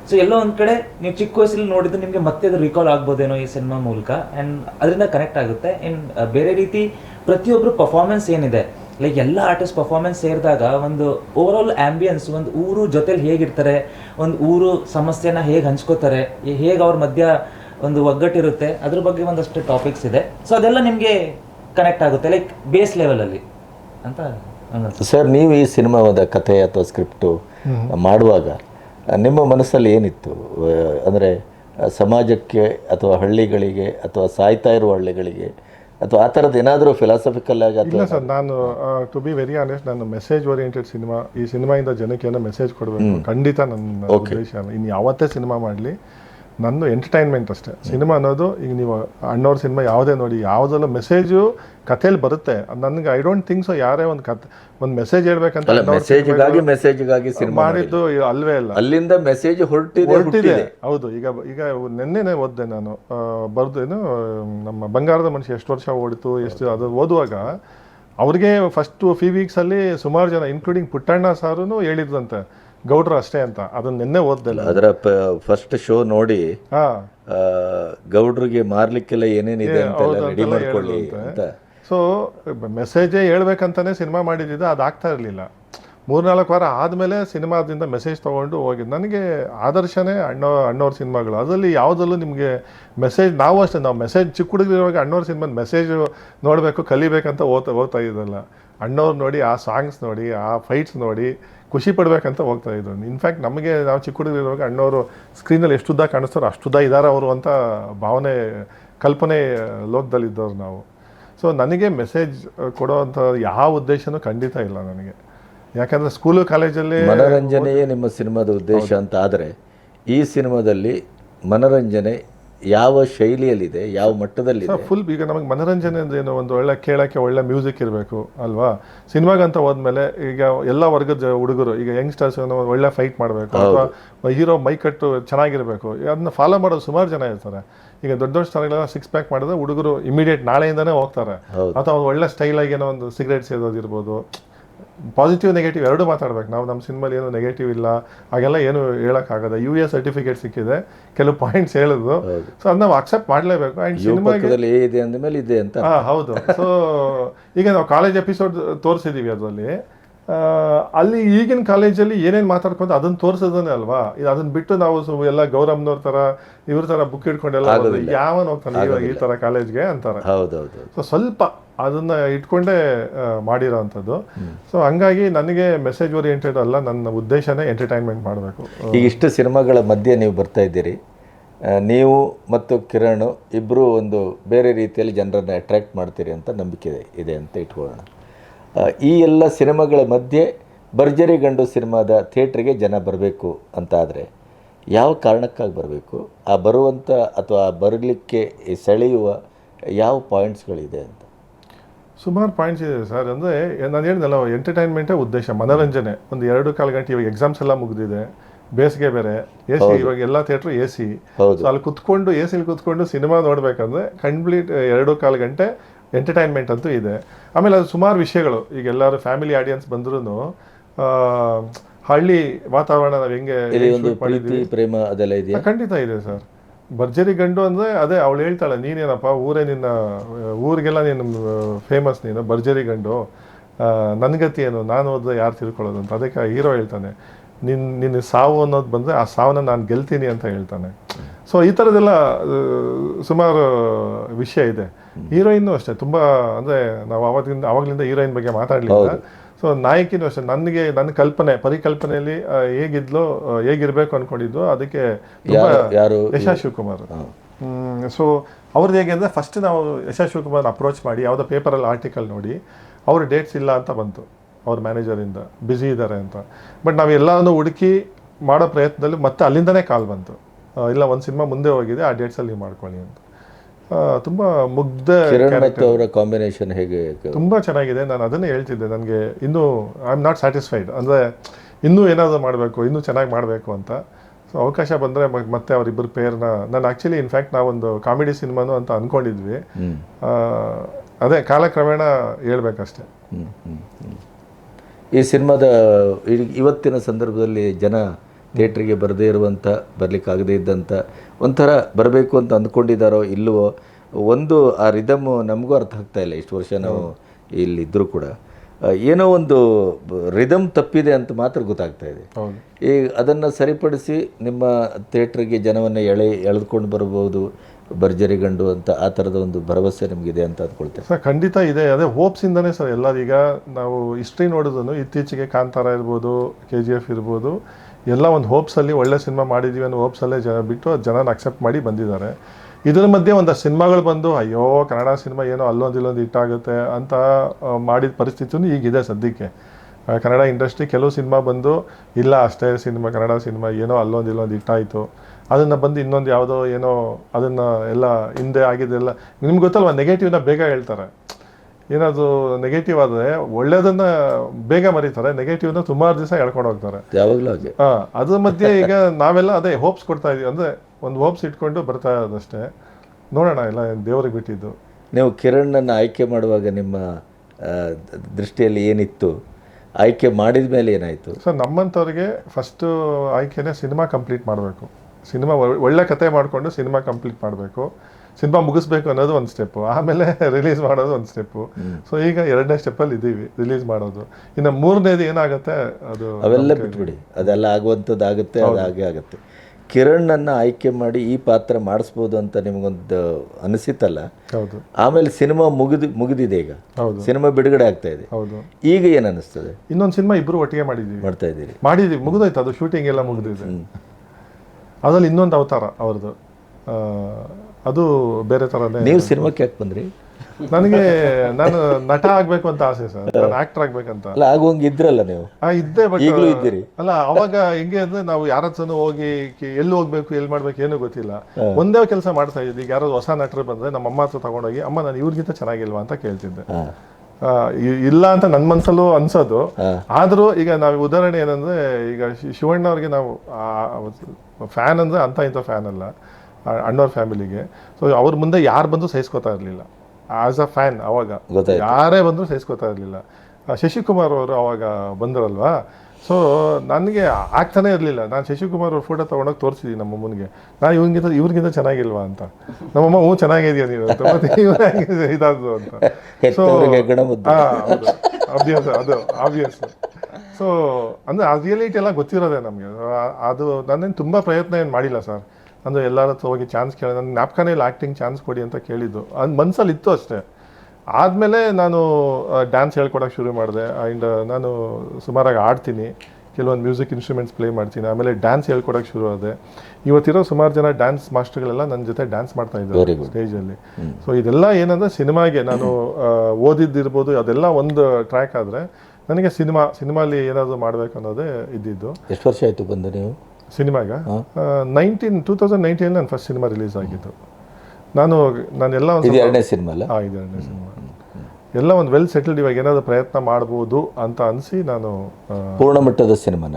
ಸೊ ಎಲ್ಲೋ ಒಂದ್ ಕಡೆ ನೀವು ಚಿಕ್ಕ ವಯಸ್ಸಲ್ಲಿ ನೋಡಿದ್ರೆ ನಿಮ್ಗೆ ಮತ್ತೆ ಅದು ರಿಕಾಲ್ ಆಗ್ಬೋದೇನೋ ಈ ಸಿನಿಮಾ ಮೂಲಕ. ಅಂಡ್ ಅದರಿಂದ ಕನೆಕ್ಟ್ ಆಗುತ್ತೆ. ಅಂಡ್ ಬೇರೆ ರೀತಿ ಪ್ರತಿಯೊಬ್ಬರು ಪರ್ಫಾರ್ಮೆನ್ಸ್ ಏನಿದೆ. ಲೈಕ್ ಎಲ್ಲ ಆರ್ಟಿಸ್ಟ್ ಪರ್ಫಾರ್ಮೆನ್ಸ್ ಸೇರಿದಾಗ ಒಂದು ಓವರ್ ಆಲ್ ಆಂಬಿಯನ್ಸ್ ಒಂದು ಊರು ಜೊತೆಲಿ ಹೇಗಿರ್ತಾರೆ, ಒಂದು ಊರು ಸಮಸ್ಯೆನ ಹೇಗೆ ಹಂಚ್ಕೋತಾರೆ ಹೇಗೆ ಅವ್ರ ಮಧ್ಯ ಒಂದು ಒಗ್ಗಟ್ಟಿರುತ್ತೆ, ಅದ್ರ ಬಗ್ಗೆ ಒಂದಷ್ಟು ಟಾಪಿಕ್ಸ್ ಇದೆ. ಸೊ ಅದೆಲ್ಲ ನಿಮಗೆ ಕನೆಕ್ಟ್ ಆಗುತ್ತೆ ಲೈಕ್ ಬೇಸ್ ಲೆವೆಲಲ್ಲಿ ಅಂತ ಸರ್ ನೀವು ಈ ಸಿನಿಮಾದ ಕಥೆ ಅಥವಾ ಸ್ಕ್ರಿಪ್ಟು ಮಾಡುವಾಗ ನಿಮ್ಮ ಮನಸ್ಸಲ್ಲಿ ಏನಿತ್ತು? ಅಂದರೆ ಸಮಾಜಕ್ಕೆ ಅಥವಾ ಹಳ್ಳಿಗಳಿಗೆ ಅಥವಾ ಸಾಯ್ತಾ ಇರುವ ಹಳ್ಳಿಗಳಿಗೆ ಅಥವಾ ಆ ಥರದ್ದು ಏನಾದರೂ ಫಿಲಾಸಫಿಕಲ್ ಆಗಿ ಇಲ್ಲ ಅಥವಾ ಸರ್ ನಾನು ಟು ಬಿ ವೆರಿ ಆನೆಸ್ಟ್ ನಾನು ಮೆಸೇಜ್ ಓರಿಯೆಂಟೆಡ್ ಸಿನಿಮಾ ಈ ಸಿನಿಮಾಯಿಂದ ಜನಕ್ಕೆ ಏನೋ ಮೆಸೇಜ್ ಕೊಡಬೇಕು. ಖಂಡಿತ ನನ್ನ ಉದ್ದೇಶ ಇನ್ನು ಯಾವತ್ತೇ ಸಿನಿಮಾ ಮಾಡಲಿ ನಂದು ಎಂಟರ್ಟೈನ್ಮೆಂಟ್ ಅಷ್ಟೇ. ಸಿನಿಮಾ ಅನ್ನೋದು ಈಗ ನೀವು ಅಣ್ಣವ್ರ ಸಿನಿಮಾ ಯಾವುದೇ ನೋಡಿ ಯಾವುದೆಲ್ಲ ಮೆಸೇಜು ಕಥೆಯಲ್ಲಿ ಬರುತ್ತೆ. ನನಗೆ ಐ ಡೋಂಟ್ ಥಿಂಕ್ ಸೊ ಯಾರೇ ಒಂದು ಕತೆ ಒಂದು ಮೆಸೇಜ್ ಹೇಳ್ಬೇಕಂತ ಮೆಸೇಜ್ಗಾಗಿ ಮೆಸೇಜ್ಗಾಗಿ ಸಿನಿಮಾ ಮಾಡಿದ್ದು ಅಲ್ವೇ ಅಲ್ಲ. ಅಲ್ಲಿಂದ ಮೆಸೇಜ್ ಹೊರಟಿದೆ ಹೊರಟಿದೆ. ಹೌದು ಈಗ ಈಗ ನಿನ್ನೆನೆ ಓದ್ದೆ ನಾನು. ಬರ್ದೇನು ಬರ್ದು ಏನು ನಮ್ಮ ಬಂಗಾರದ ಮನುಷ್ಯ ಎಷ್ಟು ವರ್ಷ ಓಡಿತು ಎಷ್ಟು ಅದು ಓದುವಾಗ ಅವ್ರಿಗೆ ಫಸ್ಟ್ ಫ್ಯೂ ವೀಕ್ಸಲ್ಲಿ ಸುಮಾರು ಜನ ಇನ್ಕ್ಲೂಡಿಂಗ್ ಪುಟ್ಟಣ್ಣ ಸಾರು ಹೇಳಿದ್ರಂತೆ. ಗೌಡ್ರು ಅಷ್ಟೇ ಅಂತ. ಅದನ್ನ ನಿನ್ನೆ ಓದ್ದಿಲ್ಲ ಅದರ ಫಸ್ಟ್ ಶೋ ನೋಡಿ ಹಾ. ಗೌಡ್ರಿಗೆ ಮಾರ್ಲಿಕ್ಕೆಲ್ಲ ಏನೇನಿದೆ ಅಂತೆಲ್ಲ ರೆಡಿ ಮಾಡ್ಕೊಳ್ಳಿ ಅಂತ. ಸೊ ಮೆಸೇಜೇ ಹೇಳ್ಬೇಕಂತಾನೆ ಸಿನಿಮಾ ಮಾಡಿದ್ದು ಅದು ಆಗ್ತಾ ಇರಲಿಲ್ಲ. ಮೂರ್ನಾಲ್ಕು ವಾರ ಆದಮೇಲೆ ಸಿನಿಮಾದಿಂದ ಮೆಸೇಜ್ ತೊಗೊಂಡು ಹೋಗಿದ್ದು. ನನಗೆ ಆದರ್ಶನೇ ಅಣ್ಣ ಅಣ್ಣವ್ರ ಸಿನಿಮಾಗಳು. ಅದರಲ್ಲಿ ಯಾವುದಲ್ಲೂ ನಿಮಗೆ ಮೆಸೇಜ್ ನಾವು ಅಷ್ಟೇ ನಾವು ಮೆಸೇಜ್ ಚಿಕ್ಕ ಹುಡುಗರಿರುವಾಗ ಅಣ್ಣವ್ರ ಸಿನಿಮಾದ ಮೆಸೇಜ್ ನೋಡಬೇಕು ಕಲಿಬೇಕಂತ ಓದ್ತಾ ಓದ್ತಾ ಇದ್ದಲ್ಲ. ಅಣ್ಣವ್ರು ನೋಡಿ ಆ ಸಾಂಗ್ಸ್ ನೋಡಿ ಆ ಫೈಟ್ಸ್ ನೋಡಿ ಖುಷಿ ಪಡಬೇಕಂತ ಹೋಗ್ತಾ ಇದ್ದು ಇನ್ಫ್ಯಾಕ್ಟ್ ನಮಗೆ ನಾವು ಚಿಕ್ಕ ಹುಡುಗರಿರುವಾಗ ಅಣ್ಣವರು ಸ್ಕ್ರೀನಲ್ಲಿ ಎಷ್ಟು ಉದ್ದ ಕಾಣಿಸ್ತಾರೋ ಅಷ್ಟುದ್ದ ಇದ್ದಾರೆ ಅವರು ಅಂತ ಭಾವನೆ ಕಲ್ಪನೆ ಲೋಕದಲ್ಲಿದ್ದವ್ರು ನಾವು. ಸೊ ನನಗೆ ಮೆಸೇಜ್ ಕೊಡೋವಂಥ ಯಾವ ಉದ್ದೇಶನೂ ಖಂಡಿತ ಇಲ್ಲ ನನಗೆ. ಯಾಕಂದರೆ ಸ್ಕೂಲು ಕಾಲೇಜಲ್ಲಿ ಮನೋರಂಜನೆಯೇ ನಿಮ್ಮ ಸಿನಿಮಾದ ಉದ್ದೇಶ ಅಂತ ಆದರೆ ಈ ಸಿನಿಮಾದಲ್ಲಿ ಮನರಂಜನೆ ಯಾವ ಶೈಲಿಯಲ್ಲಿದೆ ಯಾವ ಮಟ್ಟದಲ್ಲಿ ಫುಲ್ ಈಗ ನಮಗೆ ಮನೋರಂಜನೆ ಅಂದ್ರೆ ಏನೋ? ಒಂದು ಒಳ್ಳೆ ಕೇಳೋಕ್ಕೆ ಒಳ್ಳೆ ಮ್ಯೂಸಿಕ್ ಇರಬೇಕು ಅಲ್ವಾ? ಸಿನಿಮಾಗಂತ ಹೋದ್ಮೇಲೆ ಈಗ ಎಲ್ಲ ವರ್ಗದ ಹುಡುಗರು ಈಗ ಯಂಗ್ಸ್ಟರ್ಸ್ ಒಳ್ಳೆ ಫೈಟ್ ಮಾಡಬೇಕು ಅಥವಾ ಹೀರೋ ಮೈಕಟ್ಟು ಚೆನ್ನಾಗಿರಬೇಕು ಅದನ್ನ ಫಾಲೋ ಮಾಡೋದು ಸುಮಾರು ಜನ ಇರ್ತಾರೆ. ಈಗ ದೊಡ್ಡ ದೊಡ್ಡ ಸ್ಥಳಗಳೆಲ್ಲ ಸಿಕ್ಸ್ ಪ್ಯಾಕ್ ಮಾಡಿದ್ರೆ ಹುಡುಗರು ಇಮಿಡಿಯೇಟ್ ನಾಳೆಯಿಂದನೇ ಹೋಗ್ತಾರೆ. ಅಥವಾ ಒಂದು ಒಳ್ಳೆ ಸ್ಟೈಲಾಗಿ ಏನೋ ಒಂದು ಸಿಗರೇಟ್ ಸೇದೋದಿರ್ಬೋದು ಪಾಸಿಟಿವ್ ನೆಗೆಟಿವ್ ಎರಡೂ ಮಾತಾಡ್ಬೇಕು. ನಾವು ನಮ್ಮ ಸಿನಿಮಾಲಿ ಏನು ನೆಗೆಟಿವ್ ಇಲ್ಲ ಹಾಗೆಲ್ಲ ಏನು ಹೇಳೋಕ್ಕಾಗದ. ಯು ಎ ಸರ್ಟಿಫಿಕೇಟ್ ಸಿಕ್ಕಿದೆ. ಕೆಲವು ಪಾಯಿಂಟ್ಸ್ ಹೇಳಿದ್ರು ಸೊ ಅದನ್ನ ನಾವು ಅಕ್ಸೆಪ್ಟ್ ಮಾಡಲೇಬೇಕು. ಆ್ಯಂಡ್ ಸಿನಿಮಾದಲ್ಲಿ ಇದೆ ಅಂದಮೇಲೆ ಇದೆ ಅಂತ ಹಾ ಹೌದು. ಸೊ ಈಗ ನಾವು ಕಾಲೇಜ್ ಎಪಿಸೋಡ್ ತೋರಿಸಿದ್ದೀವಿ ಅದರಲ್ಲಿ. ಅಲ್ಲಿ ಈಗಿನ ಕಾಲೇಜಲ್ಲಿ ಏನೇನು ಮಾತಾಡ್ಕೊಂಡು ಅದನ್ನು ತೋರಿಸೋದನ್ನೇ ಅಲ್ವಾ? ಇದು ಅದನ್ನ ಬಿಟ್ಟು ನಾವು ಎಲ್ಲ ಗೌರಮ್ನವ್ರ ಥರ ಇವ್ರ ಥರ ಬುಕ್ ಇಟ್ಕೊಂಡೆಲ್ಲ ಯಾವನ್ ಹೋಗ್ತಾನೆ ಇವಾಗ ಈ ಥರ ಕಾಲೇಜ್ಗೆ ಅಂತಾರೆ. ಸೊ ಸ್ವಲ್ಪ ಅದನ್ನ ಇಟ್ಕೊಂಡೇ ಮಾಡಿರೋ ಅಂಥದ್ದು. ಸೊ ಹಂಗಾಗಿ ನನಗೆ ಮೆಸೇಜ್ ಓರಿಯೆಂಟೆಡ್ ಅಲ್ಲ ನನ್ನ ಉದ್ದೇಶನೇ ಎಂಟರ್ಟೈನ್ಮೆಂಟ್ ಮಾಡಬೇಕು. ಈಗ ಇಷ್ಟು ಸಿನಿಮಾಗಳ ಮಧ್ಯೆ ನೀವು ಬರ್ತಾ ಇದ್ದೀರಿ. ನೀವು ಮತ್ತು ಕಿರಣ್ ಇಬ್ಬರು ಒಂದು ಬೇರೆ ರೀತಿಯಲ್ಲಿ ಜನರನ್ನು ಅಟ್ರ್ಯಾಕ್ಟ್ ಮಾಡ್ತೀರಿ ಅಂತ ನಂಬಿಕೆ ಇದೆ ಅಂತ ಇಟ್ಕೊಳ್ಳೋಣ. ಈ ಎಲ್ಲ ಸಿನಿಮಾಗಳ ಮಧ್ಯೆ ಭರ್ಜರಿ ಗಂಡು ಸಿನಿಮಾದ ಥಿಯೇಟ್ರಿಗೆ ಜನ ಬರಬೇಕು ಅಂತ ಆದರೆ ಯಾವ ಕಾರಣಕ್ಕಾಗಿ ಬರಬೇಕು? ಆ ಬರುವಂಥ ಅಥವಾ ಬರಲಿಕ್ಕೆ ಸೆಳೆಯುವ ಯಾವ ಪಾಯಿಂಟ್ಸ್ಗಳಿದೆ ಅಂತ? ಸುಮಾರು ಪಾಯಿಂಟ್ಸ್ ಇದೆ ಸರ್. ಅಂದರೆ ನಾನು ಹೇಳಿದಲ್ಲ ಎಂಟರ್ಟೈನ್ಮೆಂಟೇ ಉದ್ದೇಶ ಮನೋರಂಜನೆ. ಒಂದು ಎರಡು ಕಾಲು ಗಂಟೆ ಇವಾಗ ಎಕ್ಸಾಮ್ಸ್ ಎಲ್ಲ ಮುಗಿದಿದೆ ಬೇಸಿಗೆ ಬೇರೆ ಎ ಸಿ ಇವಾಗ ಎಲ್ಲ ಥಿಯೇಟ್ರು ಎ. ಸೊ ಅಲ್ಲಿ ಕುತ್ಕೊಂಡು ಎ ಸಿಲಿ ಕುತ್ಕೊಂಡು ಸಿನಿಮಾ ನೋಡಬೇಕಂದ್ರೆ ಕಂಪ್ಲೀಟ್ ಎರಡು ಕಾಲು ಗಂಟೆ ಎಂಟರ್ಟೈನ್ಮೆಂಟ್ ಅಂತೂ ಇದೆ. ಆಮೇಲೆ ಅದು ಸುಮಾರು ವಿಷಯಗಳು. ಈಗ ಎಲ್ಲರೂ ಫ್ಯಾಮಿಲಿ ಆಡಿಯನ್ಸ್ ಬಂದ್ರೂ ಹಳ್ಳಿ ವಾತಾವರಣ ನಾವು ಹೆಂಗೆ ಪ್ರೇಮ ಅದೆಲ್ಲ ಇದೆಯಾ? ಖಂಡಿತ ಇದೆ ಸರ್. ಭರ್ಜರಿ ಗಂಡು ಅಂದ್ರೆ ಅದೇ ಅವಳು ಹೇಳ್ತಾಳೆ ನೀನೇನಪ್ಪ ಊರೇ ನಿನ್ನ ಊರಿಗೆಲ್ಲ ನೀನು ಫೇಮಸ್ ನೀನು ಭರ್ಜರಿ ಗಂಡು. ಆ, ನನ್ ಗತಿ ಏನು? ನಾನು ಹೋದ್ರೆ ಯಾರು ತಿಳ್ಕೊಳ್ಳೋದು? ಅಂತ. ಅದಕ್ಕೆ ಹೀರೋ ಹೇಳ್ತಾನೆ ನಿನ್ನ ನಿನ್ನ ಸಾವು ಅನ್ನೋದು ಬಂದ್ರೆ ಆ ಸಾವನ್ನ ನಾನು ಗೆಲ್ತೀನಿ ಅಂತ ಹೇಳ್ತಾನೆ. ಸೊ ಈ ಥರದ್ದೆಲ್ಲ ಸುಮಾರು ವಿಷಯ ಇದೆ. ಹೀರೋಯಿನ್ನು ಅಷ್ಟೇ. ತುಂಬ ಅಂದರೆ ನಾವು ಅವಾಗಿಂದ ಅವಾಗಲಿಂದ ಹೀರೋಯಿನ್ ಬಗ್ಗೆ ಮಾತಾಡಲಿಲ್ಲ. ಸೊ ನಾಯಕಿನೂ ಅಷ್ಟೇ. ನನಗೆ ನನ್ನ ಕಲ್ಪನೆ ಪರಿಕಲ್ಪನೆಯಲ್ಲಿ ಹೇಗಿದ್ಲು ಹೇಗಿರಬೇಕು ಅನ್ಕೊಂಡಿದ್ದು ಅದಕ್ಕೆ ತುಂಬ ಯಾರು ಯಶಾ ಶಿವಕುಮಾರ್. ಸೊ ಅವ್ರದ್ದು ಹೇಗೆ ಅಂದರೆ ಫಸ್ಟ್ ನಾವು ಯಶಾ ಶಿವಕುಮಾರ್ ಅಪ್ರೋಚ್ ಮಾಡಿ ಯಾವುದೋ ಪೇಪರಲ್ಲಿ ಆರ್ಟಿಕಲ್ ನೋಡಿ ಅವ್ರ ಡೇಟ್ಸ್ ಇಲ್ಲ ಅಂತ ಬಂತು ಅವ್ರ ಮ್ಯಾನೇಜರಿಂದ ಬ್ಯುಸಿ ಇದ್ದಾರೆ ಅಂತ. ಬಟ್ ನಾವು ಎಲ್ಲಾನು ಹುಡುಕಿ ಮಾಡೋ ಪ್ರಯತ್ನದಲ್ಲಿ ಮತ್ತೆ ಅಲ್ಲಿಂದನೇ ಕಾಲ್ ಬಂತು. ಇಲ್ಲ ಒಂದು ಸಿನಿಮಾ ಮುಂದೆ ಹೋಗಿದೆ ಆ ಡೇಟ್ಸಲ್ಲಿ ನೀವು ಮಾಡ್ಕೊಳ್ಳಿ ಅಂತ. ತುಂಬ ಮುಗ್ಧ ಅವರ ಕಾಂಬಿನೇಷನ್ ಹೇಗೆ ತುಂಬಾ ಚೆನ್ನಾಗಿದೆ. ನಾನು ಅದನ್ನೇ ಹೇಳ್ತಿದ್ದೆ. ನನಗೆ ಇನ್ನೂ ಐ ಆಮ್ ನಾಟ್ ಸ್ಯಾಟಿಸ್ಫೈಡ್ ಅಂದರೆ ಇನ್ನೂ ಏನಾದರೂ ಮಾಡಬೇಕು ಇನ್ನೂ ಚೆನ್ನಾಗಿ ಮಾಡಬೇಕು ಅಂತ. ಸೊ ಅವಕಾಶ ಬಂದರೆ ಮತ್ತೆ ಅವರಿಬ್ಬರು ಪೇರ್ನ ನಾನು ಆ್ಯಕ್ಚುಲಿ ಇನ್ಫ್ಯಾಕ್ಟ್ ನಾವೊಂದು ಕಾಮಿಡಿ ಸಿನಿಮಾನು ಅಂತ ಅಂದ್ಕೊಂಡಿದ್ವಿ. ಅದೇ ಕಾಲಕ್ರಮೇಣ ಹೇಳ್ಬೇಕಷ್ಟೆ. ಈ ಸಿನಿಮಾದ ಇವತ್ತಿನ ಸಂದರ್ಭದಲ್ಲಿ ಜನ ಥಿಯೇಟ್ರಿಗೆ ಬರದೇ ಇರುವಂಥ ಬರಲಿಕ್ಕಾಗದೇ ಇದ್ದಂಥ ಒಂಥರ ಬರಬೇಕು ಅಂತ ಅಂದ್ಕೊಂಡಿದ್ದಾರೋ ಇಲ್ಲವೋ ಒಂದು ಆ ರಿದಮ್ಮು ನಮಗೂ ಅರ್ಥ ಆಗ್ತಾ ಇಲ್ಲ. ಇಷ್ಟು ವರ್ಷ ನಾವು ಇಲ್ಲಿದ್ದರೂ ಕೂಡ. ಏನೋ ಒಂದು ರಿದಮ್ ತಪ್ಪಿದೆ ಅಂತ ಮಾತ್ರ ಗೊತ್ತಾಗ್ತಾ ಇದೆ. ಹೌದು. ಈ ಅದನ್ನು ಸರಿಪಡಿಸಿ ನಿಮ್ಮ ಥಿಯೇಟ್ರಿಗೆ ಜನವನ್ನು ಎಳೆ ಎಳೆದುಕೊಂಡು ಬರ್ಬೋದು ಭರ್ಜರಿ ಗಂಡು ಅಂತ ಆ ಥರದ ಒಂದು ಭರವಸೆ ನಿಮಗಿದೆ ಅಂತ ಅಂದ್ಕೊಳ್ತೇವೆ ಸರ್ ಖಂಡಿತ ಇದೆ. ಅದೇ ಹೋಪ್ಸಿಂದನೇ ಸರ್ ಎಲ್ಲರೀಗ ನಾವು ಹಿಸ್ಟ್ರಿ ನೋಡಿದ್ರು ಇತ್ತೀಚೆಗೆ ಕಾಂತಾರ ಇರ್ಬೋದು ಕೆ ಜಿ ಎಫ್ ಇರ್ಬೋದು ಎಲ್ಲ ಒಂದು ಹೋಪ್ಸಲ್ಲಿ ಒಳ್ಳೆ ಸಿನಿಮಾ ಮಾಡಿದ್ದೀವಿ ಅನ್ನೋ ಹೋಪ್ಸಲ್ಲೇ ಜನ ಬಿಟ್ಟು ಜನನ ಅಕ್ಸೆಪ್ಟ್ ಮಾಡಿ ಬಂದಿದ್ದಾರೆ. ಇದರ ಮಧ್ಯೆ ಒಂದಷ್ಟು ಸಿನಿಮಾಗಳು ಬಂದು, ಅಯ್ಯೋ, ಕನ್ನಡ ಸಿನಿಮಾ ಏನೋ ಅಲ್ಲೊಂದು ಇಲ್ಲೊಂದು ಇಟ್ಟಾಗುತ್ತೆ ಅಂತ ಮಾಡಿದ ಪರಿಸ್ಥಿತಿನೂ ಈಗಿದೆ ಸದ್ಯಕ್ಕೆ. ಕನ್ನಡ ಇಂಡಸ್ಟ್ರಿ ಕೆಲವು ಸಿನಿಮಾ ಬಂದು, ಇಲ್ಲ, ಅಷ್ಟೇ ಸಿನಿಮಾ, ಕನ್ನಡ ಸಿನಿಮಾ ಏನೋ ಅಲ್ಲೊಂದು ಇಲ್ಲೊಂದು ಇಟ್ಟಾಯಿತು ಅದನ್ನು ಬಂದು ಇನ್ನೊಂದು ಯಾವುದೋ ಏನೋ ಅದನ್ನು ಎಲ್ಲ ಹಿಂದೆ ಆಗಿದ್ದೆಲ್ಲ ನಿಮ್ಗೆ ಗೊತ್ತಲ್ವ ನೆಗೆಟಿವ್ನ ಬೇಗ ಹೇಳ್ತಾರೆ. ಏನಾದರೂ ನೆಗೆಟಿವ್ ಆದರೆ ಒಳ್ಳೇದನ್ನ ಬೇಗ ಮರೀತಾರೆ ನೆಗೆಟಿವ್ನ ಸುಮಾರು ದಿವಸ ಎಳ್ಕೊಂಡು ಹೋಗ್ತಾರೆ. ಯಾವಾಗಲೂ ಹಾಗೆ. ಅದ್ರ ಮಧ್ಯೆ ಈಗ ನಾವೆಲ್ಲ ಅದೇ ಹೋಪ್ಸ್ ಕೊಡ್ತಾ ಇದೀವಿ. ಅಂದರೆ ಒಂದು ಹೋಪ್ಸ್ ಇಟ್ಕೊಂಡು ಬರ್ತಾ ಇರೋದಷ್ಟೇ ನೋಡೋಣ ಎಲ್ಲ ದೇವ್ರಿಗೆ ಬಿಟ್ಟಿದ್ದು. ನೀವು ಕಿರಣ್ಣನ್ನು ಆಯ್ಕೆ ಮಾಡುವಾಗ ನಿಮ್ಮ ಆ, ದೃಷ್ಟಿಯಲ್ಲಿ ಏನಿತ್ತು? ಆಯ್ಕೆ ಮಾಡಿದ ಮೇಲೆ ಏನಾಯಿತು? ಸೊ ನಮ್ಮಂಥವ್ರಿಗೆ ಫಸ್ಟು ಆಯ್ಕೆನೇ ಸಿನಿಮಾ ಕಂಪ್ಲೀಟ್ ಮಾಡಬೇಕು. ಸಿನಿಮಾ ಒಳ್ಳೆ ಕತೆ ಮಾಡಿಕೊಂಡು ಸಿನಿಮಾ ಕಂಪ್ಲೀಟ್ ಮಾಡಬೇಕು. ಸಿನಿಮಾ ಮುಗಿಸ್ಬೇಕು ಅನ್ನೋದು ಒಂದು ಸ್ಟೆಪ್ಪು ಆಮೇಲೆ ರಿಲೀಸ್ ಮಾಡೋದು ಒಂದು ಸ್ಟೆಪ್ಪು ಸೊ ಈಗ ಎರಡನೇ ಸ್ಟೆಪ್ಪಲ್ಲಿ ಇದ್ದೀವಿ ರಿಲೀಸ್ ಮಾಡೋದು. ಇನ್ನು ಮೂರನೇದು ಏನಾಗುತ್ತೆ ಅದು ಅವೆಲ್ಲ ಬಿಟ್ಬಿಡಿ. ಅದೆಲ್ಲ ಆಗುವಂಥದ್ದು ಆಗುತ್ತೆ ಅದು ಹಾಗೆ ಆಗುತ್ತೆ. ಕಿರಣ್ಣನ್ನು ಆಯ್ಕೆ ಮಾಡಿ ಈ ಪಾತ್ರ ಮಾಡಿಸ್ಬೋದು ಅಂತ ನಿಮಗೊಂದು ಅನಿಸಿತಲ್ಲ? ಹೌದು. ಆಮೇಲೆ ಸಿನಿಮಾ ಮುಗಿದು ಮುಗಿದಿದೆ ಈಗ. ಹೌದು. ಸಿನಿಮಾ ಬಿಡುಗಡೆ ಆಗ್ತಾ ಇದೆ. ಹೌದು. ಈಗ ಏನು ಅನಿಸ್ತದೆ? ಇನ್ನೊಂದು ಸಿನಿಮಾ ಇಬ್ಬರು ಒಟ್ಟಿಗೆ ಮಾಡಿದ್ದೀವಿ ಮಾಡ್ತಾ ಇದ್ದೀರಿ. ಮಾಡಿದ್ದೀವಿ ಮುಗಿದೋಯ್ತು. ಅದು ಶೂಟಿಂಗ್ ಎಲ್ಲ ಮುಗಿದಿದೆ. ಅದರಲ್ಲಿ ಇನ್ನೊಂದು ಅವತಾರ ಅವ್ರದ್ದು. ಅದು ಬೇರೆ ಥರನೇ ನೀವು ಸಿನಿಮಾಕ್ಕೆ ಯಾಕೆ ಬಂದ್ರಿ? ನನಗೆ ನಾನು ನಟ ಆಗ್ಬೇಕು ಅಂತ ಆಸೆ ಸರ್. ನಾನು ಆಕ್ಟರ್ ಆಗ್ಬೇಕಂತ. ಅಲ್ಲ ಆಗುವಂಗೆ ಇದ್ರಲ್ಲ ನೀವು? ಆ, ಇದ್ದೆ ಬಟ್ ಈಗಲೂ ಇದ್ದೀರಿ. ಅಲ್ಲ ಅವಾಗ ಹೆಂಗೆ ಅಂದ್ರೆ ನಾವು ಯಾರ ಹತ್ರನೂ ಹೋಗಿ ಕಿ- ಎಲ್ಲಿ ಹೋಗ್ಬೇಕು ಎಲ್ಲಿ ಮಾಡ್ಬೇಕು ಏನೂ ಗೊತ್ತಿಲ್ಲ. ಒಂದೇ ಕೆಲಸ ಮಾಡ್ತಾ ಇದ್ದೀವಿ ಈಗ ಯಾರೋ ಹೊಸ ನಟರು ಬಂದ್ರೆ ನಮ್ಮ ಅಮ್ಮ ಹತ್ರ ತಗೊಂಡೋಗಿ ಅಮ್ಮ ನಾನು ಇವ್ರಿಗಿಂತ ಚೆನ್ನಾಗಿಲ್ವಾ? ಅಂತ ಕೇಳ್ತಿದ್ದೆ. ಆ, ಇ- ಇಲ್ಲ ಅಂತ ನನ್ನ ಮನ್ಸಲ್ಲೂ ಅನ್ಸೋದು. ಆದರೂ ಈಗ ನಾವು ಉದಾಹರಣೆ ಏನಂದ್ರೆ ಈಗ ಶಿ- ಶಿವಣ್ಣ ಅವ್ರಿಗೆ ನಾವು ಫ್ಯಾನ್ ಅಂದ್ರೆ ಅಂತ ಇಂಥ ಫ್ಯಾನ್ ಅಲ್ಲ. ಅಣ್ಣವ್ರ ಫ್ಯಾಮಿಲಿಗೆ. ಸೊ ಅವ್ರ ಮುಂದೆ ಯಾರು ಬಂದು ಸಹಿಸ್ಕೊತಾ ಇರಲಿಲ್ಲ. ಆಸ್ ಅ ಫ್ಯಾನ್ ಅವಾಗ. ಯಾರೇ ಬಂದರೂ ಸಹಿಸ್ಕೋತಾ ಇರಲಿಲ್ಲ. ಶಶಿಕುಮಾರ್ ಅವರು ಅವಾಗ ಬಂದರಲ್ವಾ? ಸೊ ನನಗೆ ಆಗ್ತಾನೆ ಇರಲಿಲ್ಲ. ನಾನು ಶಶಿಕುಮಾರ್ ಅವ್ರ ಫೋಟೋ ತೊಗೊಂಡೋಗಿ ತೋರಿಸಿದ್ದೀನಿ ನಮ್ಮ ಅಮ್ಮನಿಗೆ. ನಾನು ಇವನಿಗಿಂತ ಇವ್ರಿಗಿಂತ ಚೆನ್ನಾಗಿಲ್ವಾ ಅಂತ. ನಮ್ಮಮ್ಮ ಹ್ಞೂ ಚೆನ್ನಾಗಿದೆಯಾ ನೀನು? ಅಂತ. ಮತ್ತೆ ಇವ್ರು ಹೆಂಗೆ ಇದಾದ್ರು ಅಂತ. ಸೊ. ಅಬ್ವಿಯಸ್ ಅದು ಆಬ್ವಿಯಸ್ ಸೊ ಅಂದ್ರೆ ಆ ರಿಯಾಲಿಟಿ ಎಲ್ಲ ಗೊತ್ತಿರೋದೆ ನಮಗೆ. ಅದು ನಾನೇನು ತುಂಬ ಪ್ರಯತ್ನ ಏನು ಮಾಡಿಲ್ಲ ಸರ್. ಅಂದ್ರೆ ಎಲ್ಲರ ಹತ್ರ ಹೋಗಿ ಚಾನ್ಸ್ ಕೇಳಿ ನನ್ನ ಜ್ಞಾಪಕನೇ ಇಲ್ಲ ಆ್ಯಕ್ಟಿಂಗ್ ಚಾನ್ಸ್ ಕೊಡಿ ಅಂತ ಕೇಳಿದ್ದು. ಅದು ಮನಸ್ಸಲ್ಲಿ ಇತ್ತು ಅಷ್ಟೇ. ಆದಮೇಲೆ ನಾನು ಡ್ಯಾನ್ಸ್ ಹೇಳ್ಕೊಡೋಕೆ ಶುರು ಮಾಡಿದೆ. ಆ್ಯಂಡ್ ನಾನು ಸುಮಾರಾಗಿ ಆಡ್ತೀನಿ. ಕೆಲವೊಂದು ಮ್ಯೂಸಿಕ್ ಇನ್ಸ್ಟ್ರೂಮೆಂಟ್ಸ್ ಪ್ಲೇ ಮಾಡ್ತೀನಿ. ಆಮೇಲೆ ಡ್ಯಾನ್ಸ್ ಹೇಳ್ಕೊಡೋಕೆ ಶುರು ಆದೆ. ಇವತ್ತಿರೋ ಸುಮಾರು ಜನ ಡ್ಯಾನ್ಸ್ ಮಾಸ್ಟರ್ಗಳೆಲ್ಲ ನನ್ನ ಜೊತೆ ಡ್ಯಾನ್ಸ್ ಮಾಡ್ತಾ ಇದ್ದಾರೆ. ಸ್ಟೇಜಲ್ಲಿ. ಸೊ ಇದೆಲ್ಲ ಏನಂದ್ರೆ ಸಿನಿಮಾಗೆ ನಾನು ಓದಿದ್ದಿರ್ಬೋದು ಅದೆಲ್ಲ ಒಂದು ಟ್ರ್ಯಾಕ್ ಆದರೆ ನನಗೆ ಸಿನಿಮಾ ಸಿನಿಮಾಲಿ ಏನಾದರೂ ಮಾಡಬೇಕು ಅನ್ನೋದೇ ಇದ್ದಿದ್ದು. ಎಷ್ಟು ವರ್ಷ ಆಯಿತು ಬಂದು ನೀವು? ಸಿನಿಮಾಗ? ನೈನ್ಟೀನ್ ಟೂ ತೌಸಂಡ್ ನೈನ್ಟೀನಲ್ಲಿ ನನ್ನ ಫಸ್ಟ್ ಸಿನಿಮಾ ರಿಲೀಸ್ ಆಗಿತ್ತು. ನಾನು ನಾನೆಲ್ಲ ಒಂದು ಇದು ಎರಡನೇ ಸಿನಿಮಾ ಅಲ್ಲ? ಆ, ಇದು ಎರಡನೇ ಸಿನಿಮಾ. ಎಲ್ಲ ಒಂದು ವೆಲ್ ಸೆಟಲ್ಡ್ ಇವಾಗ ಏನಾದರೂ ಪ್ರಯತ್ನ ಮಾಡ್ಬೋದು ಅಂತ ಅನಿಸಿ ನಾನು ಪೂರ್ಣಮಟ್ಟದ ಪೂರ್ಣ ಮಟ್ಟದ ಸಿನಿಮಾನ?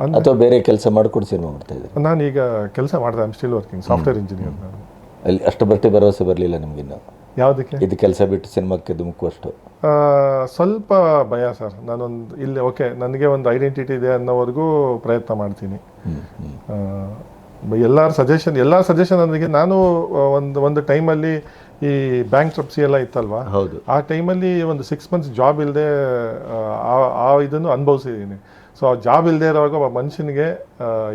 ಅಥವಾ ಬೇರೆ ಕೆಲಸ ಮಾಡಿಕೊಂಡು ಸಿನಿಮಾ ಮಾಡ್ತಾ ನಾನು ಈಗ ಕೆಲಸ ಮಾಡಿದೆ ಸ್ಟಿಲ್ ವರ್ಕಿಂಗ್ ಸಾಫ್ಟ್ವೇರ್ ಇಂಜಿನಿಯರ್ ನಾನು. ಅಲ್ಲಿ ಅಷ್ಟು ಬಟ್ಟೆ ಭರವಸೆ ಬರಲಿಲ್ಲ ನಿಮಗಿನ್ನು ಯಾವುದಕ್ಕೆ? ಇದು ಕೆಲಸ ಬಿಟ್ಟು ಸಿನಿಮಾಕ್ಕೆ ಧುಮುಕುವಷ್ಟು ಸ್ವಲ್ಪ ಭಯ ಸರ್. ನಾನೊಂದು ಇಲ್ಲಿ ಓಕೆ ನನಗೆ ಒಂದು ಐಡೆಂಟಿಟಿ ಇದೆ ಅನ್ನೋವರೆಗೂ ಪ್ರಯತ್ನ ಮಾಡ್ತೀನಿ. ಎಲ್ಲರ ಸಜೆಷನ್ ಎಲ್ಲ ಸಜೆಷನ್ ನನಗೆ ನಾನು ಒಂದು ಒಂದು ಟೈಮಲ್ಲಿ ಈ ಬ್ಯಾಂಕ್ ಟ್ರಪ್ಸಿ ಎಲ್ಲ ಇತ್ತಲ್ವಾ? ಹೌದು. ಆ ಟೈಮಲ್ಲಿ ಒಂದು ಸಿಕ್ಸ್ ಮಂತ್ಸ್ ಜಾಬ್ ಇಲ್ಲದೆ ಆ ಇದನ್ನು ಅನುಭವಿಸಿದ್ದೀನಿ ಸೊ ಆ ಜಾಬ್ ಇಲ್ಲದೆ ಇರುವಾಗ ಒಬ್ಬ ಮನುಷ್ಯನಿಗೆ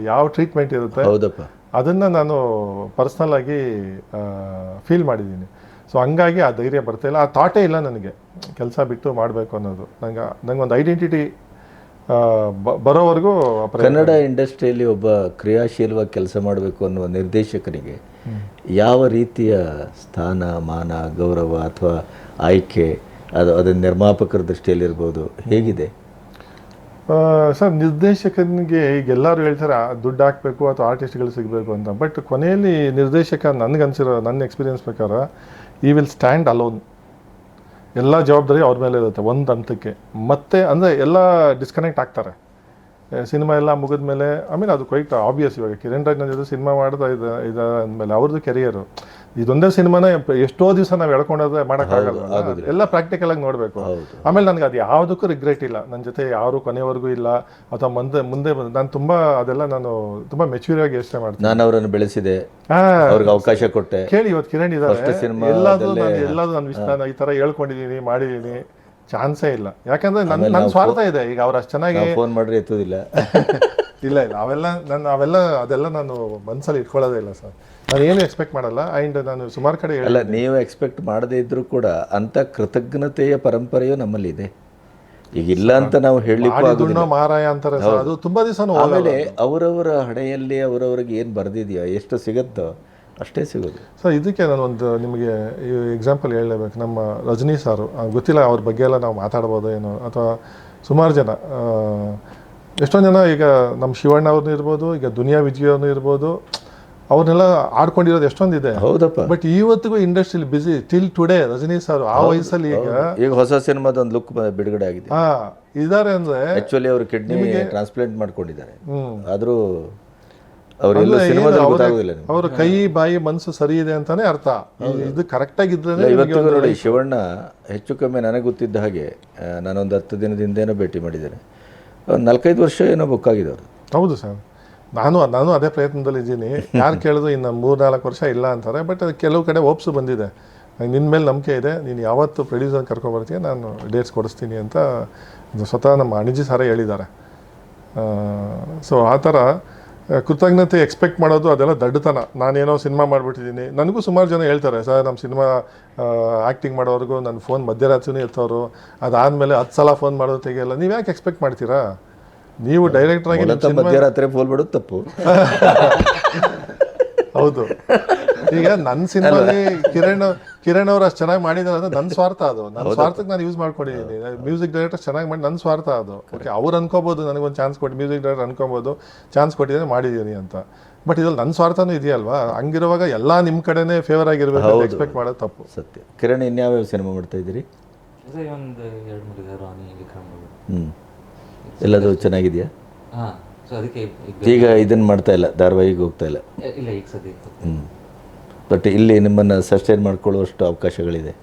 ಯಾವ ಟ್ರೀಟ್ಮೆಂಟ್ ಇರುತ್ತೆ ಹೌದಪ್ಪ. ಅದನ್ನು ನಾನು ಪರ್ಸ್ನಲ್ ಆಗಿ ಫೀಲ್ ಮಾಡಿದ್ದೀನಿ ಸೊ ಹಂಗಾಗಿ ಆ ಧೈರ್ಯ ಬರ್ತಾಯಿಲ್ಲ ಆ ಥಾಟೇ ಇಲ್ಲ ನನಗೆ. ಕೆಲಸ ಬಿಟ್ಟು ಮಾಡಬೇಕು ಅನ್ನೋದು. ನಂಗೆ ನಂಗೆ ಒಂದು ಐಡೆಂಟಿಟಿ ಬರೋವರೆಗೂ ಕನ್ನಡ ಇಂಡಸ್ಟ್ರಿಯಲ್ಲಿ ಒಬ್ಬ ಕ್ರಿಯಾಶೀಲವಾಗಿ ಕೆಲಸ ಮಾಡಬೇಕು ಅನ್ನುವ ನಿರ್ದೇಶಕನಿಗೆ ಯಾವ ರೀತಿಯ ಸ್ಥಾನ ಮಾನ ಗೌರವ ಅಥವಾ ಆಯ್ಕೆ ಅದು ಅದರ ನಿರ್ಮಾಪಕರ ದೃಷ್ಟಿಯಲ್ಲಿರ್ಬೋದು ಹೇಗಿದೆ? ಸರ್ ನಿರ್ದೇಶಕನಿಗೆ ಈಗ ಎಲ್ಲರೂ ಹೇಳ್ತಾರೆ ದುಡ್ಡು ಹಾಕಬೇಕು ಅಥವಾ ಆರ್ಟಿಸ್ಟ್ಗಳು ಸಿಗಬೇಕು ಅಂತ. ಬಟ್ ಕೊನೆಯಲ್ಲಿ ನಿರ್ದೇಶಕ ನನಗನ್ಸಿರೋ ನನ್ನ ಎಕ್ಸ್ಪೀರಿಯನ್ಸ್ ಪ್ರಕಾರ ಈ ವಿಲ್ ಸ್ಟ್ಯಾಂಡ್ ಅಲೋನ್ ಎಲ್ಲ ಜವಾಬ್ದಾರಿ ಅವ್ರ ಮೇಲೆ ಇರುತ್ತೆ, ಒಂದು ಹಂತಕ್ಕೆ. ಮತ್ತೆ ಅಂದರೆ ಎಲ್ಲ ಡಿಸ್ಕನೆಕ್ಟ್ ಆಗ್ತಾರೆ. ಸಿನಿಮಾ ಎಲ್ಲ ಮುಗಿದ ಮೇಲೆ ಐ ಮೀನ್ ಅದು ಕ್ವೈಟ್ ಆಬ್ವಿಯಸ್ ಇವಾಗ. ಕಿರಣ್ ರಾಜ್ ಜೊತೆ ಸಿನಿಮಾ ಮಾಡಿದ ಇದು ಇದು ಅಂದಮೇಲೆ ಅವ್ರದ್ದು ಕೆರಿಯರು ಇದೊಂದೇ ಸಿನಿಮಾನ ಎಷ್ಟೋ ದಿವಸ ನಾವು ಎಳ್ಕೊಂಡೋದ್ರೆ ಮಾಡೋಕ್ಕಾಗಲ್ಲ ಎಲ್ಲ ಪ್ರಾಕ್ಟಿಕಲ್ ಆಗಿ ನೋಡಬೇಕು. ಆಮೇಲೆ ನನಗೆ ಅದು ಯಾವುದಕ್ಕೂ ರಿಗ್ರೆಟ್ ಇಲ್ಲ. ನನ್ನ ಜೊತೆ ಯಾರು ಕೊನೆವರೆಗೂ ಇಲ್ಲ. ಅಥವಾ ಮುಂದೆ ಮುಂದೆ ನಾನು ತುಂಬ ಅದೆಲ್ಲ ನಾನು ತುಂಬ ಮೆಚ್ಯೂರ್ ಆಗಿ ಯೋಚನೆ ಮಾಡ್ತೀನಿ. ನಾನು ಅವರನ್ನು ಬೆಳೆಸಿದೆ. ಅವ್ರಿಗೆ ಅವಕಾಶ ಕೊಟ್ಟೆ. ಕೇಳಿ ಇವತ್ತು ಕಿರಣ್ ಇದ್ದಾರೆ ದಲ್ಲೇ- ನಾನು ಎಲ್ಲದೂ ನಾನು ವಿಷಯ ನಾನು ಈ ತರ ಹೇಳ್ಕೊಂಡಿದ್ದೀನಿ ಮಾಡಿದ್ದೀನಿ ಚಾನ್ಸೇ ಇಲ್ಲ. ಯಾಕಂದ್ರೆ ನನ್ನ ನನ್ನ ಸ್ವಾರ್ಥ ಇದೆ. ಈಗ ಅವ್ರು ಅಷ್ಟು ಚೆನ್ನಾಗಿ ಫೋನ್ ಮಾಡ್ರಿ ಎತ್ತೋದಿಲ್ಲ. ಇಲ್ಲ ಇಲ್ಲ. ಅವೆಲ್ಲ ನಾನು ಅವೆಲ್ಲ ಅದೆಲ್ಲ ನಾನು ಮನ್ಸಲ್ಲಿ ಇಟ್ಕೊಳ್ಳೋದೇ ಇಲ್ಲ ಸರ್. ನಾನು ಏನು ಎಕ್ಸ್ಪೆಕ್ಟ್ ಮಾಡಲ್ಲ. ಆ್ಯಂಡ್ ನಾನು ಸುಮಾರು ಕಡೆ ಅಲ್ಲ ನೀವು ಎಕ್ಸ್ಪೆಕ್ಟ್ ಮಾಡದೇ ಇದ್ರೂ ಕೂಡ ಅಂಥ ಕೃತಜ್ಞತೆಯ ಪರಂಪರೆಯು ನಮ್ಮಲ್ಲಿ ಇದೆ ಈಗ ಇಲ್ಲ ಅಂತ ನಾವು ಹೇಳಲಿಕ್ಕೆ ಮಾರಾಯ ಅಂತಾರೆ ಅದು ತುಂಬಾ ದಿವಸ ಆಮೇಲೆ ಅವರವರ ಹಣೆಯಲ್ಲಿ ಅವರವರಿಗೆ ಏನು ಬರೆದಿದೆಯೋ ಎಷ್ಟು ಸಿಗುತ್ತೋ ಅಷ್ಟೇ ಸಿಗೋದು. ಸರ್ ಇದಕ್ಕೆ ನಾನು ಒಂದು ನಿಮಗೆ ಎಕ್ಸಾಂಪಲ್ ಹೇಳಲೇಬೇಕು. ನಮ್ಮ ರಜನಿ ಸಾರು ಗೊತ್ತಿಲ್ಲ ಅವ್ರ ಬಗ್ಗೆ ಎಲ್ಲ ನಾವು ಮಾತಾಡ್ಬೋದು ಏನು ಅಥವಾ ಸುಮಾರು ಜನ ಎಷ್ಟೊಂದು ಜನ ಈಗ ನಮ್ಮ ಶಿವಣ್ಣ ಅವ್ರನ್ನ ಇರ್ಬೋದು ಈಗ ದುನಿಯಾ ವಿಜಯ್ ಅವ್ರನ್ನ ಇರ್ಬೋದು ಅವ್ರನ್ನೆಲ್ಲ ಆಡ್ಕೊಂಡಿರೋದು ಎಷ್ಟೊಂದಿದೆ. ಹೌದಪ್ಪ. ಬಟ್ ಇವತ್ತಿಗೂ industrially busy till today Rajini sir ಆ ವಯಸ್ಸಲ್ಲಿ ಈಗ ಈಗ ಹೊಸ ಸಿನಿಮಾದ ಒಂದು ಲುಕ್ ಬಿಡುಗಡೆ ಆಗಿದೆ. ಹಾ ಇದಾರೆ ಅಂದ್ರೆ ಆಕ್ಚುಲಿ ಅವರು ಕಿಡ್ನಿ ಟ್ರಾನ್ಸ್ಪ್ಲಾಂಟ್ ಮಾಡ್ಕೊಂಡಿದ್ದಾರೆ. ಆದರೂ ಅವರೆಲ್ಲ ಸಿನಿಮಾದಲ್ಲಿ ಗೊತ್ತಾಗೋದಿಲ್ಲ ಅವ್ರ ಕೈ ಬಾಯಿ ಮನಸ್ಸು ಸರಿ ಇದೆ ಅಂತಾನೆ ಅರ್ಥ. ಇದು- ಕರೆಕ್ಟ್ ಆಗಿದ್ರೆ ಇವತ್ತಿಗೂ ನೋಡಿ ಶಿವಣ್ಣ ಹೆಚ್ಚು ಕಮ್ಮಿ ನನಗೆ ಗೊತ್ತಿದ್ದ ಹಾಗೆ ನಾನೊಂದು ಹತ್ತು ದಿನದಿಂದೇನೋ ಭೇಟಿ ಮಾಡಿದ್ದೇನೆ. ನಾಲ್ಕೈದು ವರ್ಷ ಏನೋ ಬುಕ್ ಆಗಿದೆ ಅವರು ಹೌದು ಸರ್. ನಾನು ನಾನು ಅದೇ ಪ್ರಯತ್ನದಲ್ಲಿ ಇದ್ದೀನಿ. ಯಾರು ಕೇಳಿದ್ರು ಇನ್ನು ಮೂರು ನಾಲ್ಕು ವರ್ಷ ಇಲ್ಲ ಅಂತಾರೆ ಬಟ್ ಅದು ಕೆಲವು ಕಡೆ ಓಪ್ಸು ಬಂದಿದೆ. ನಿನ್ನ ಮೇಲೆ ನಂಬಿಕೆ ಇದೆ, ನೀನು ಯಾವತ್ತು ಪ್ರೊಡ್ಯೂಸರ್ ಕರ್ಕೊಬರ್ತೀಯ ನಾನು ಡೇಟ್ಸ್ ಕೊಡಿಸ್ತೀನಿ ಅಂತ ಸ್ವತಃ ನಮ್ಮ ಅಣಿಜಿ ಸಾರೇ ಹೇಳಿದ್ದಾರೆ. ಸೊ ಆ ಥರ ಕೃತಜ್ಞತೆ ಎಕ್ಸ್ಪೆಕ್ಟ್ ಮಾಡೋದು ಅದೆಲ್ಲ ದಡ್ಡತನ. ನಾನೇನೋ ಸಿನಿಮಾ ಮಾಡಿಬಿಟ್ಟಿದ್ದೀನಿ. ನನಗೂ ಸುಮಾರು ಜನ ಹೇಳ್ತಾರೆ, ಸರ್ ನಮ್ಮ ಸಿನಿಮಾ ಆ್ಯಕ್ಟಿಂಗ್ ಮಾಡೋವರೆಗೂ ನನ್ನ ಫೋನ್ ಮಧ್ಯರಾತ್ರಿನೇ ಇರ್ತವರು. ಅದಾದಮೇಲೆ ಹತ್ತು ಸಲ ಫೋನ್ ಮಾಡೋದು ತೆಗೆಯಲ್ಲ. ನೀವು ಯಾಕೆ ಎಕ್ಸ್ಪೆಕ್ಟ್ ಮಾಡ್ತೀರಾ? ನೀವು ಡೈರೆಕ್ಟರ್ ಆಗಿ ನಿಮ್ಮ ಮಧ್ಯರಾತ್ರಿ ಫೋನ್ ಬಿಡೋದು ತಪ್ಪು. ಹೌದು. ಈಗ ನನ್ನ ಸಿನಿಮಾದಲ್ಲಿ ಕಿರಣ್ ಕಿರಣ್ ಅವ್ರು ಅಷ್ಟು ಚೆನ್ನಾಗಿ ಮಾಡಿದಾರೆ ಅಂದ್ರೆ ನನ್ನ ಸ್ವಾರ್ಥ ಅದು. ನನ್ನ ಸ್ವಾರ್ಥಕ್ಕೆ ನಾನು ಯೂಸ್ ಮಾಡ್ಕೊಂಡಿದ್ದೀನಿ ಮ್ಯೂಸಿಕ್ ಡೈರೆಕ್ಟರ್ ಚೆನ್ನಾಗಿ ಮಾಡಿ ನನ್ನ ಸ್ವಾರ್ಥ ಅದು. ಓಕೆ ಅವ್ರು ಅನ್ಕೋಬೋದು ನನಗೊಂದು ಚಾನ್ಸ್ ಕೊಟ್ಟು ಮ್ಯೂಸಿಕ್ ಡೈರೆಕ್ಟರ್ ಅನ್ಕೊಬೋದು ಚಾನ್ಸ್ ಕೊಟ್ಟಿದ್ದೀನಿ ಮಾಡಿದ್ದೀನಿ ಅಂತ. ಬಟ್ ಇದ್ರಲ್ಲಿ ನನ್ನ ಸ್ವಾರ್ಥನೂ ಇದೆಯಲ್ವಾ? ಹಂಗಿರುವಾಗ ಎಲ್ಲ ನಿಮ್ಮ ಕಡೆನೇ ಫೇವರ್ ಆಗಿರ್ಬೇಕು ಅಂತ ಎಕ್ಸ್ಪೆಕ್ಟ್ ಮಾಡೋದು ತಪ್ಪು. ಸತ್ಯ. ಕಿರಣ್ ಇನ್ಯಾವ್ಯಾವ ಸಿನಿಮಾ ಮಾಡ್ತಾ ಇದ್ದೀರಿ? ಇದೆ ಒಂದು ಎರಡು ಮೂರು ಇದೆ ರಾಣಿ ವಿಕ್ರಮ್ ಹ್ಞೂ ಎಲ್ಲದು ಚೆನ್ನಾಗಿದೆಯಾ? ಹಾಂ ಸೊ ಅದಕ್ಕೆ ಈಗ ಇದನ್ನು ಮಾಡ್ತಾ ಇಲ್ಲ ಧಾರಾವಾಹಿಗೆ ಹೋಗ್ತಾ ಇಲ್ಲ. ಇಲ್ಲ ಈಗ ಸದ್ಯಕ್ಕೆ ಹ್ಞೂ ಬಟ್ ಇಲ್ಲಿ ನಿಮ್ಮನ್ನು ಸಸ್ಟೈನ್ ಮಾಡ್ಕೊಳ್ಳುವಷ್ಟು ಅವಕಾಶಗಳಿದೆ.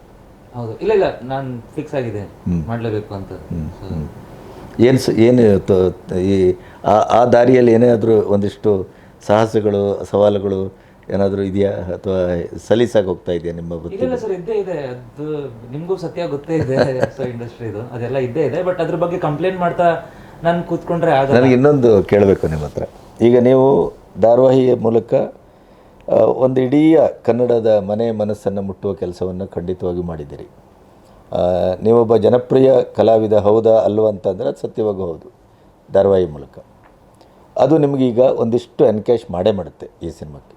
ಹೌದು. ಇಲ್ಲ ಇಲ್ಲ ನಾನು ಫಿಕ್ಸ್ ಆಗಿದೆ. ಮಾಡಲೇಬೇಕು ಅಂತ. ಏನು ಸ ಏನು ಈ ಆ ಆ ದಾರಿಯಲ್ಲಿ ಆದರೂ ಒಂದಿಷ್ಟು ಸಾಹಸಗಳು ಸವಾಲುಗಳು ಏನಾದರೂ ಇದೆಯಾ? ಅಥವಾ ಸಲೀಸಾಗಿ ಹೋಗ್ತಾ ಇದೆಯಾ ನಿಮ್ಮ ಬುದ್ಧಿ ಇಲ್ಲ ಸರ್ ಇದ್ದೇ ಇದೆ. ಅದು ನಿಮಗೂ ಸತ್ಯ ಗೊತ್ತೇ ಇದೆ. ಸೊ ಇಂಡಸ್ಟ್ರಿದು ಅದೆಲ್ಲ ಇದ್ದೇ ಇದೆ. ಬಟ್ ಅದ್ರ ಬಗ್ಗೆ ಕಂಪ್ಲೇಂಟ್ ಮಾಡ್ತಾ ನಾನು ಕೂತ್ಕೊಂಡ್ರೆ ಆಗ ನನಗೆ ಇನ್ನೊಂದು ಕೇಳಬೇಕು ನಿಮ್ಮ ಹತ್ರ. ಈಗ ನೀವು ಧಾರಾವಾಹಿಯ ಮೂಲಕ ಆ, ಒಂದು ಇಡೀ ಕನ್ನಡದ ಮನೆ ಮನಸ್ಸನ್ನು ಮುಟ್ಟುವ ಕೆಲಸವನ್ನು ಖಂಡಿತವಾಗಿ ಮಾಡಿದ್ದೀರಿ. ಆ, ನೀವೊಬ್ಬ ಜನಪ್ರಿಯ ಕಲಾವಿದ ಹೌದಾ ಅಲ್ವಾ ಅಂತಂದರೆ ಅದು ಸತ್ಯವಾಗೂ ಹೌದು. ಧಾರಾವಾಹಿ ಮೂಲಕ. ಅದು ನಿಮಗೀಗ ಒಂದಿಷ್ಟು ಎನ್ಕೇಶ್ ಮಾಡೇ ಮಾಡುತ್ತೆ ಈ ಸಿನಿಮಾಕ್ಕೆ.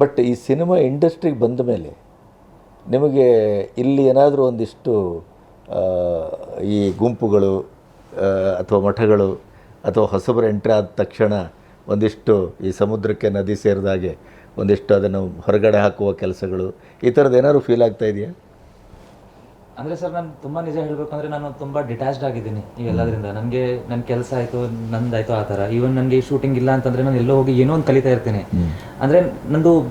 ಬಟ್ ಈ ಸಿನಿಮಾ ಇಂಡಸ್ಟ್ರಿಗೆ ಬಂದ ಮೇಲೆ ನಿಮಗೆ ಇಲ್ಲಿ ಏನಾದರೂ ಒಂದಿಷ್ಟು ಈ ಗುಂಪುಗಳು ಅಥವಾ ಮಠಗಳು, ಅಥವಾ ಹೊಸಬರು ಎಂಟ್ರಿ ಆದ ತಕ್ಷಣ ಒಂದಿಷ್ಟು ಈ ಸಮುದ್ರಕ್ಕೆ ನದಿ ಸೇರಿದಾಗೆ ಒಂದಿಷ್ಟು ಅದನ್ನು ಹೊರಗಡೆ ಹಾಕುವ ಕೆಲಸಗಳು, ಈ ಥರದ್ದು ಏನಾದ್ರು ಫೀಲ್ ಆಗ್ತಾ ಇದೆಯಾ? ಅಂದ್ರೆ ಸರ್ ನಾನು ತುಂಬಾ ನಿಜ ಹೇಳ್ಬೇಕು ಅಂದ್ರೆ ನಾನು ತುಂಬಾ ಡಿಟ್ಯಾಚ್ಡ್ ಆಗಿದ್ದೀನಿ ಇವೆಲ್ಲದರಿಂದ ನನಗೆ ನನ್ನ ಕೆಲಸ ಆಯ್ತು ನಂದಾಯ್ತು ಆ ಥರ. ಈವನ್ ನನಗೆ ಶೂಟಿಂಗ್ ಇಲ್ಲ ಅಂತಂದ್ರೆ ನಾನು ಎಲ್ಲೋ ಹೋಗಿ ಏನೋ ಒಂದು ಕಲಿತಾ ಇರ್ತೀನಿ. ಅಂದ್ರೆ ನಂದು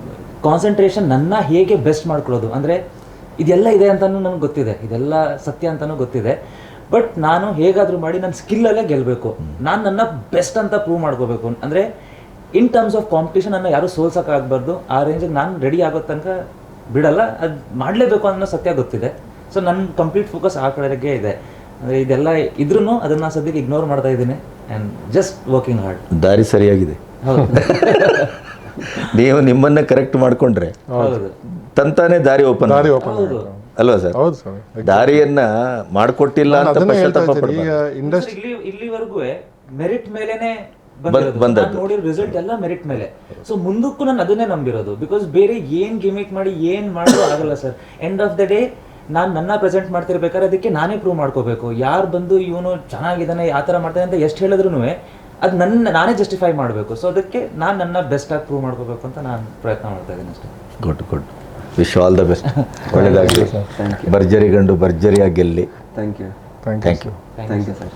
ಕಾನ್ಸಂಟ್ರೇಷನ್ ನನ್ನ ಹೇಗೆ ಬೆಸ್ಟ್ ಮಾಡ್ಕೊಳ್ಳೋದು? ಅಂದ್ರೆ ಇದೆಲ್ಲ ಇದೆ ಅಂತಾನು ನನಗೆ ಗೊತ್ತಿದೆ. ಇದೆಲ್ಲ ಸತ್ಯ ಅಂತಾನು ಗೊತ್ತಿದೆ. ಬಟ್ ನಾನು ಹೇಗಾದ್ರೂ ಮಾಡಿ ನನ್ನ ಸ್ಕಿಲ್ಲಲ್ಲೇ ಗೆಲ್ಲಬೇಕು ನಾನು ನನ್ನ ಬೆಸ್ಟ್ ಅಂತ ಪ್ರೂವ್ ಮಾಡ್ಕೋಬೇಕು. ಅಂದ್ರೆ ಇನ್ ಟರ್ಮ್ಸ್ ಆಫ್ ಕಾಂಪಿಟೇಷನ್ ಅನ್ನ ಯಾರು ಸೋಲ್ಸೋಕ್ಕಾಗಬಾರ್ದು ಆ ರೇಂಜಿಗೆ ನಾನು ರೆಡಿ ಆಗೋ ತನಕ ಬಿಡಲ್ಲ. ಅದು ಮಾಡಲೇಬೇಕು ಅನ್ನೋ ಸತ್ಯ ಗೊತ್ತಿದೆ. ಸೊ ನನ್ನ ಕಂಪ್ಲೀಟ್ ಫೋಕಸ್ ಆ ಕಡೆಗೆ ಇದೆ. ಅಂದರೆ ಇದೆಲ್ಲ ಇದ್ರೂ ಅದನ್ನು ಸದ್ಯಕ್ಕೆ ಇಗ್ನೋರ್ ಮಾಡ್ತಾ ಇದ್ದೀನಿ ಆ್ಯಂಡ್ ಜಸ್ಟ್ ವರ್ಕಿಂಗ್ ಹಾರ್ಡ್ ದಾರಿ ಸರಿಯಾಗಿದೆ. ಹೌದು. ನೀವು ನಿಮ್ಮನ್ನ ಕರೆಕ್ಟ್ ಮಾಡ್ಕೊಂಡ್ರೆ ಹೌದು. ತಂತಾನೆ ದಾರಿ ಓಪನ್ ದಾರಿ ಓಪನ್ ಅಲ್ವಾ ಸರ್? ಹೌದು ಸ್ವಾಮಿ. ದಾರಿಯನ್ನ ಮಾಡಿಕೊಟ್ಟಿಲ್ಲ ಅಂತ ಪಶ್ಚಾತ್ತಾಪ ಪಡ್ಬಾರ್ದು. ಇಂಡಸ್ಟ್ರಿ ಇಲ್ಲಿ ಇಲ್ಲಿವರೆಗೂ ಮೆರಿಟ್ ಮೇಲೆನೆ ಬಂದದ್ದು. ಬಂದಿರೋದು ನೋಡಿರೋ ರಿಸಲ್ಟ್ ಎಲ್ಲ ಮೆರಿಟ್ ಮೇಲೆ. ಸೊ ಮುಂದಕ್ಕೂ ನಾನು ಅದನ್ನೇ ನಂಬಿರೋದು. ಬಿಕಾಸ್ ಬೇರೆ ಏನ್ ಗಿಮಿಕ್ ಮಾಡಿ ಏನ್ ಮಾಡೋದು ಆಗಲ್ಲ sir. End of the day ನಾನು ನನ್ನ ಪ್ರೆಸೆಂಟ್ ಮಾಡ್ತಿರ್ಬೇಕಾದ್ರೆ ಅದಕ್ಕೆ ನಾನೇ ಪ್ರೂವ್ ಮಾಡ್ಕೋಬೇಕು. ಯಾರು ಬಂದು ಇವನು ಚೆನ್ನಾಗಿದ್ದಾನೆ ಆ ಥರ ಮಾಡ್ತಾನೆ ಅಂತ ಎಷ್ಟು ಹೇಳಿದ್ರು ಅದು ನನ್ನ ನಾನೇ ಜಸ್ಟಿಫೈ ಮಾಡಬೇಕು. ಸೊ ಅದಕ್ಕೆ ನಾನು ನನ್ನ ಬೆಸ್ಟ್ ಆಗಿ ಪ್ರೂವ್ ಮಾಡ್ಕೋಬೇಕು ಅಂತ ನಾನು ಪ್ರಯತ್ನ ಮಾಡ್ತಾ ಇದ್ದೀನಿ ಅಷ್ಟೇ. Good good wish all the best ಒಳ್ಳೆಯದಾಗಲಿ ಭರ್ಜರಿ ಗಂಡು ಭರ್ಜರಿಯಾಗಿ ಗೆಲ್ಲಿ. Thank you thank you thank you thank you sir